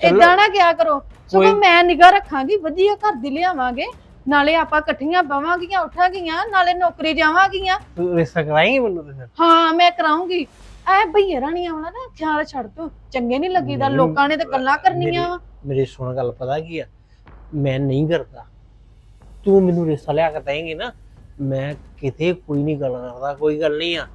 ਇਦਾਂ ਨਾ ਕਿਆ ਕਰੋ। ਸਗੋਂ ਮੈਂ ਨਿਗਾਹ ਰੱਖਾਂਗੀ ਵਧੀਆ ਘਰ ਦੀ ਲਿਆਵਾਂਗੇ। ਨਾਲੇ ਆਪਾਂ ਇਕੱਠੀਆਂ ਬਵਾਂਗੀਆਂ ਉਠਾਂਗੀਆਂ ਨਾਲੇ ਨੌਕਰੀ ਜਾਵਾਂਗੀਆਂ। ਤੂੰ ਰਿਸ਼ਤਾ ਕਰਾਏਂਗੀ ਮੈਨੂੰ ਤੇ ਫਿਰ? ਹਾਂ ਮੈਂ ਕਰਾਉਂਗੀ। ਐ ਭਈਏ ਰਾਣੀਆਂ ਵਾਲਾ ਨਾ ਖਿਆਲ ਛੱਡ ਤੂੰ। ਚੰਗੇ ਨਹੀਂ ਲੱਗੀਦਾ ਲੋਕਾਂ ਨੇ ਤਾਂ ਗੱਲਾਂ ਕਰਨੀਆਂ। ਵਾ ਮੇਰੀ ਸੁਣ ਗੱਲ ਪਤਾ ਕੀ ਆ? ਮੈਂ ਨਹੀਂ ਕਰਦਾ। ਤੂੰ ਮੈਨੂੰ ਰਿਸ਼ਤਾ ਲਿਆ ਕੇ ਦੇਂਗੀ ਨਾ ਮੈਂ ਕਿਤੇ ਕੋਈ ਨਹੀਂ ਗੱਲ ਕਰਦਾ ਕੋਈ ਗੱਲ ਨਹੀਂ ਆ।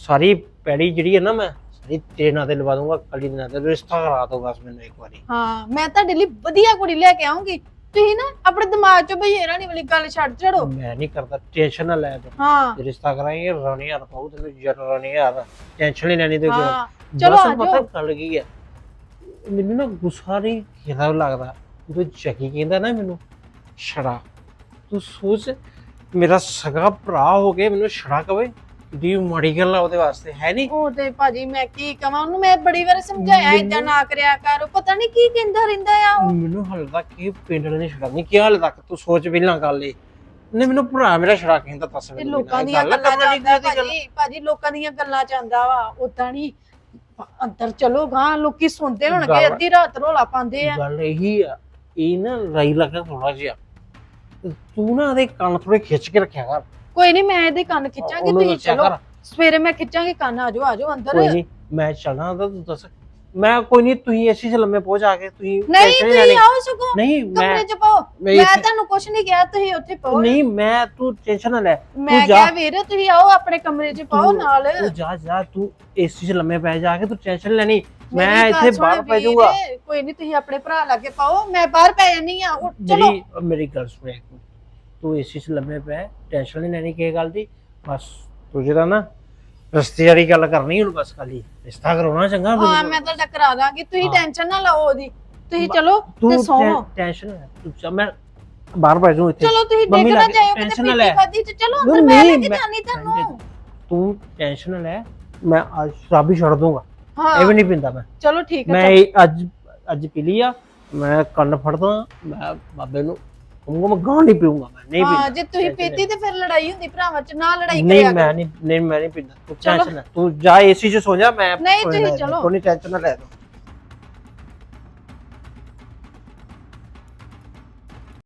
ਸਾਰੀ ਪੈੜੀ ਜਿਹੜੀ ਹੈ ਨਾ ਮੈਂ ਸਾਰੀ ਤੇਰੇ ਨਾਂ ਤੇ ਲਵਾ ਦੂੰਗਾ ਕਲੀ ਦੇ ਨਾਂ ਤੇ ਰਿਸ਼ਤਾ ਕਰਾ ਦੋ ਬਸ ਮੈਨੂੰ ਇੱਕ ਵਾਰੀ। ਹਾਂ ਮੈਂ ਤੁਹਾਡੇ ਲਈ ਵਧੀਆ ਕੁੜੀ ਲੈ ਕੇ ਆਉਂਗੀ ਤੁਸੀਂ ਨਾ ਆਪਣੇ ਦਿਮਾਗ 'ਚ ਭਈਏ ਰਾਣੀ ਵਾਲੀ ਗੱਲ ਛੱਡ ਛੜੋ ਮੈਂ ਨਹੀਂ ਕਰਦਾ ਟੈਨਸ਼ਨ ਨਾ ਲੈ ਤੂੰ। ਹਾਂ। ਰਿਸ਼ਤਾ ਕਰਾਂਗੇ ਰਾਣੀ ਹਾਰ ਪਾਉ ਤੈਨੂੰ ਜੱਟ ਰਾਣੀ ਹਾਰ। ਟੈਨਸ਼ਨ ਨਹੀਂ ਲੈਣੀ ਤੇ ਹਾਂ। ਚਲੋ ਆ ਪਤਾ ਜਾਓ ਗੱਲ ਕੀ ਹੈ ਮੈਨੂੰ ਨਾ ਗੁੱਸਾ ਨਹੀਂ ਕਿਹਦਾ ਲੱਗਦਾ। ਜਦੋਂ ਚੱਕੀ ਕਹਿੰਦਾ ਨਾ ਮੈਨੂੰ ਛੜਾ ਤੂੰ ਸੋਚ ਮੇਰਾ ਸਗਾ ਭਰਾ ਹੋ ਕੇ ਮੈਨੂੰ ਛੜਾ ਕਵੇ ਦੀ ਮਾੜੀ ਗੱਲ ਆ ਉਹਦੇ ਵਾਸਤੇ ਹੈ ਨਹੀਂ ਉਹ ਤੇ ਭਾਜੀ ਮੈਂ ਕੀ ਕਵਾਂ ਉਹਨੂੰ ਮੈਂ ਬੜੀ ਵਾਰ ਸਮਝਾਇਆ ਏਦਾਂ ਨਾ ਕਰਿਆ ਕਰ ਉਹ ਪਤਾ ਨਹੀਂ ਕੀ ਕਹਿੰਦਾ ਰਹਿੰਦਾ ਆ ਉਹ। ਮੈਨੂੰ ਹਾਲੇ ਤੱਕ ਇਹ ਪਿੰਡ ਵਾਲੇ ਨੇ ਛੜਾ ਨਹੀਂ ਕੀ ਹਾਲੇ ਤੱਕ ਤੂੰ ਸੋਚ ਪਹਿਲਾਂ ਗੱਲ ਇਹ ਨੇ ਮੈਨੂੰ ਭਰਾ ਮੇਰਾ ਛੜਾ ਕਹਿੰਦਾ ਦੱਸ ਤੇ ਮੈਨੂੰ ਲੋਕਾਂ ਦੀਆਂ ਗੱਲ ਗੱਲਾਂ ਕਰਨਾ ਜਾਂਦਾ ਚਾਹੀਦੀ ਗੱਲ ਭਾਜੀ ਭਾਜੀ ਲੋਕਾਂ ਦੀਆਂ ਗੱਲਾਂ ਚ ਆਂਦਾ ਵਾ ਉਦਾਂ ਨਹੀਂ ਅੰਦਰ ਚਲੋ ਗਾਂ ਲੋਕੀ ਸੁਣਦੇ ਹੋਣਗੇ ਗੱਲ- ਅੱਧੀ ਰਾਤ ਰੋਲਾ ਪਾਉਂਦੇ ਆ। ਗੱਲ ਇਹੀ ਆ ਇਹ ਨਾ ਰਾਈ ਲੱਗਾ ਥੋੜਾ ਜਿਹਾ ਤੇ ਨਾ ਇਹਦੇ ਕੰਨ ਥੋੜੇ ਖਿੱਚ ਕੇ ਰੱਖਿਆ ਕਰ। ਕੋਈ ਨਹੀਂ ਮੈਂ ਇਹਦੇ ਕੰਨ ਖਿੱਚਾਂਗੀ ਉਹਨੂੰ ਤੁਸੀਂ ਦੱਸਿਆ ਚਲੋ। ਕਰ। ਸਵੇਰੇ ਮੈਂ ਖਿੱਚਾਂਗੀ ਕੰਨ ਆਜੋ ਆਜੋ ਅੰਦਰ। ਕੋਈ ਨਹੀਂ ਮੈਂ ਚੱਲਣਾ ਤਾਂ ਤੂੰ ਦੱਸ। ਮੈਂ ਕੋਈ ਨਹੀਂ ਤੁਸੀਂ ਏਸੀ ਚ ਲੰਮੇ ਪਹੁੰਚ ਆ ਕੇ ਤੁਸੀਂ ਨਹੀਂ tension ਤੁਸੀਂ। ਆਓ ਸਗੋਂ ਨਹੀਂ ਮੈਂ ਕਮਰੇ ਚ ਪਾਓ। ਮੈਂ ਮੈਂ ਇੱਥੇ- ਤੁਹਾਨੂੰ ਕੁਝ ਨਹੀਂ ਕਿਹਾ ਤੁਸੀਂ ਉੱਥੇ ਪਾਓ। ਨਹੀਂ ਮੈਂ ਤੂੰ ਟੈਨਸ਼ਨ ਨਾ ਲੈ ਮੈਂ ਜਾ। ਕਿਹਾ ਵੀਰ ਤੁਸੀਂ ਆਓ ਆਪਣੇ ਕਮਰੇ ਚ ਪਾਓ ਤੂੰ- ਨਾਲ। ਤੂੰ ਜਾ ਜਾ ਤੂੰ ਏਸੀ ਚ ਲੰਮੇ ਪੈ ਜਾ ਕੇ ਤੂੰ ਟੈਨਸ਼ਨ ਲੈਣੀ। ਮੈਂ ਇੱਥੇ ਬਾਹਰ ਪੈ ਜਾਊਗਾ। ਕੋਈ ਨਹੀਂ ਤੁਸੀਂ ਆਪਣੇ ਭਰਾ ਲਾਗੇ ਪਾਓ ਮੈਂ ਬਾਹਰ ਪੈ ਜਾਨੀ ਆ ਚਲੋ। ਮੇਰੀ ਗੱਲ ਸੁਣ। ਤੂੰ ਏਸੀ ਚ ਲੰਮੇ ਪੈ ਟੈਨਸ਼ਨ ਨਹੀਂ ਲੈਣੀ ਕਿਸੇ ਗੱਲ ਦੀ। ਬਸ ਤੂੰ ਜਿਹੜਾ ਨਾ ਰਸਤੇ ਵਾਲੀ ਗੱਲ ਕਰਨੀ ਹੁਣ ਬਸ ਖਾਲੀ। ਰਿਸ਼ਤਾ ਕਰਾਉਣਾ ਚੰਗਾ ਹਾਂ। ਮੈਂ ਤੁਹਾਡਾ ਕਰਾ ਦਾਂਗੀ ਤੁਸੀਂ। ਟੈਨਸ਼ਨ ਨਾ ਲਓ ਉਹਦੀ। ਤੁਸੀਂ ਚਲੋ ਤੇ ਤੂੰ ਸੌਂ। ਟੈਨਸ਼ਨ ਤੂੰ ਮੈਂ ਬਾਹਰ ਬੈ ਜਾਊਂ ਇੱਥੇ। ਚਲੋ ਤੁਸੀਂ ਨਾ ਲਾਗੇ, ਜਾਇਓ ਕਿਤੇ ਲੈ। ਖਾਦੀ ਚ ਚਲੋ ਅੰਦਰ ਮੈਂ ਲੈ ਕੇ ਜਾਣੀ ਤੁਹਾਨੂੰ। ਤੂੰ ਟੈਨਸ਼ਨ ਲੈ ਮੈਂ ਅੱਜ ਸ਼ਰਾਬ ਛੱਡ ਦੂੰਗਾ ਇਹ ਵੀ ਹਾਂ ਨਹੀਂ ਪੀਂਦਾ ਮੈਂ ਚਲੋ ਠੀਕ ਹੈ ਮੈਂ। ਇਹ ਅੱਜ ਅੱਜ ਪੀ ਲਈ ਆ ਮੈਂ ਕੰਨ ਫੜਦਾ ਮੈਂ ਬਾਬੇ ਨੂੰ ਕਹੂੰਗਾ ਮੈਂ ਗਾਂ ਨਹੀਂ ਪੀਊਂਗਾ ਮੈਂ ਨਹੀਂ ਹਾਂ ਪੀਂਦਾ ਜੇ ਤੁਸੀਂ ਪੀਤੀ ਤੇ ਫਿਰ ਲੜਾਈ ਹੁੰਦੀ ਭਰਾਵਾਂ ਚ ਨਾ ਲੜਾਈ ਨਹੀਂ ਕਰਿਆ ਮੈਂ ਕਰੋ। ਨਹੀਂ ਨਹੀਂ ਮੈਂ ਨਹੀਂ ਪੀਂਦਾ ਤੂੰ ਚਲੋ। ਟੈਨਸ਼ਨ ਨਾ ਤੂੰ ਜਾ ਏਸੀ 'ਚ ਸੋ ਜਾ ਮੈਂ ਨਹੀਂ, ਤੁਸੀਂ। ਚਲੋ। ਕੋਈ ਟੈਨਸ਼ਨ ਨਾ ਲੈ ਤੂੰ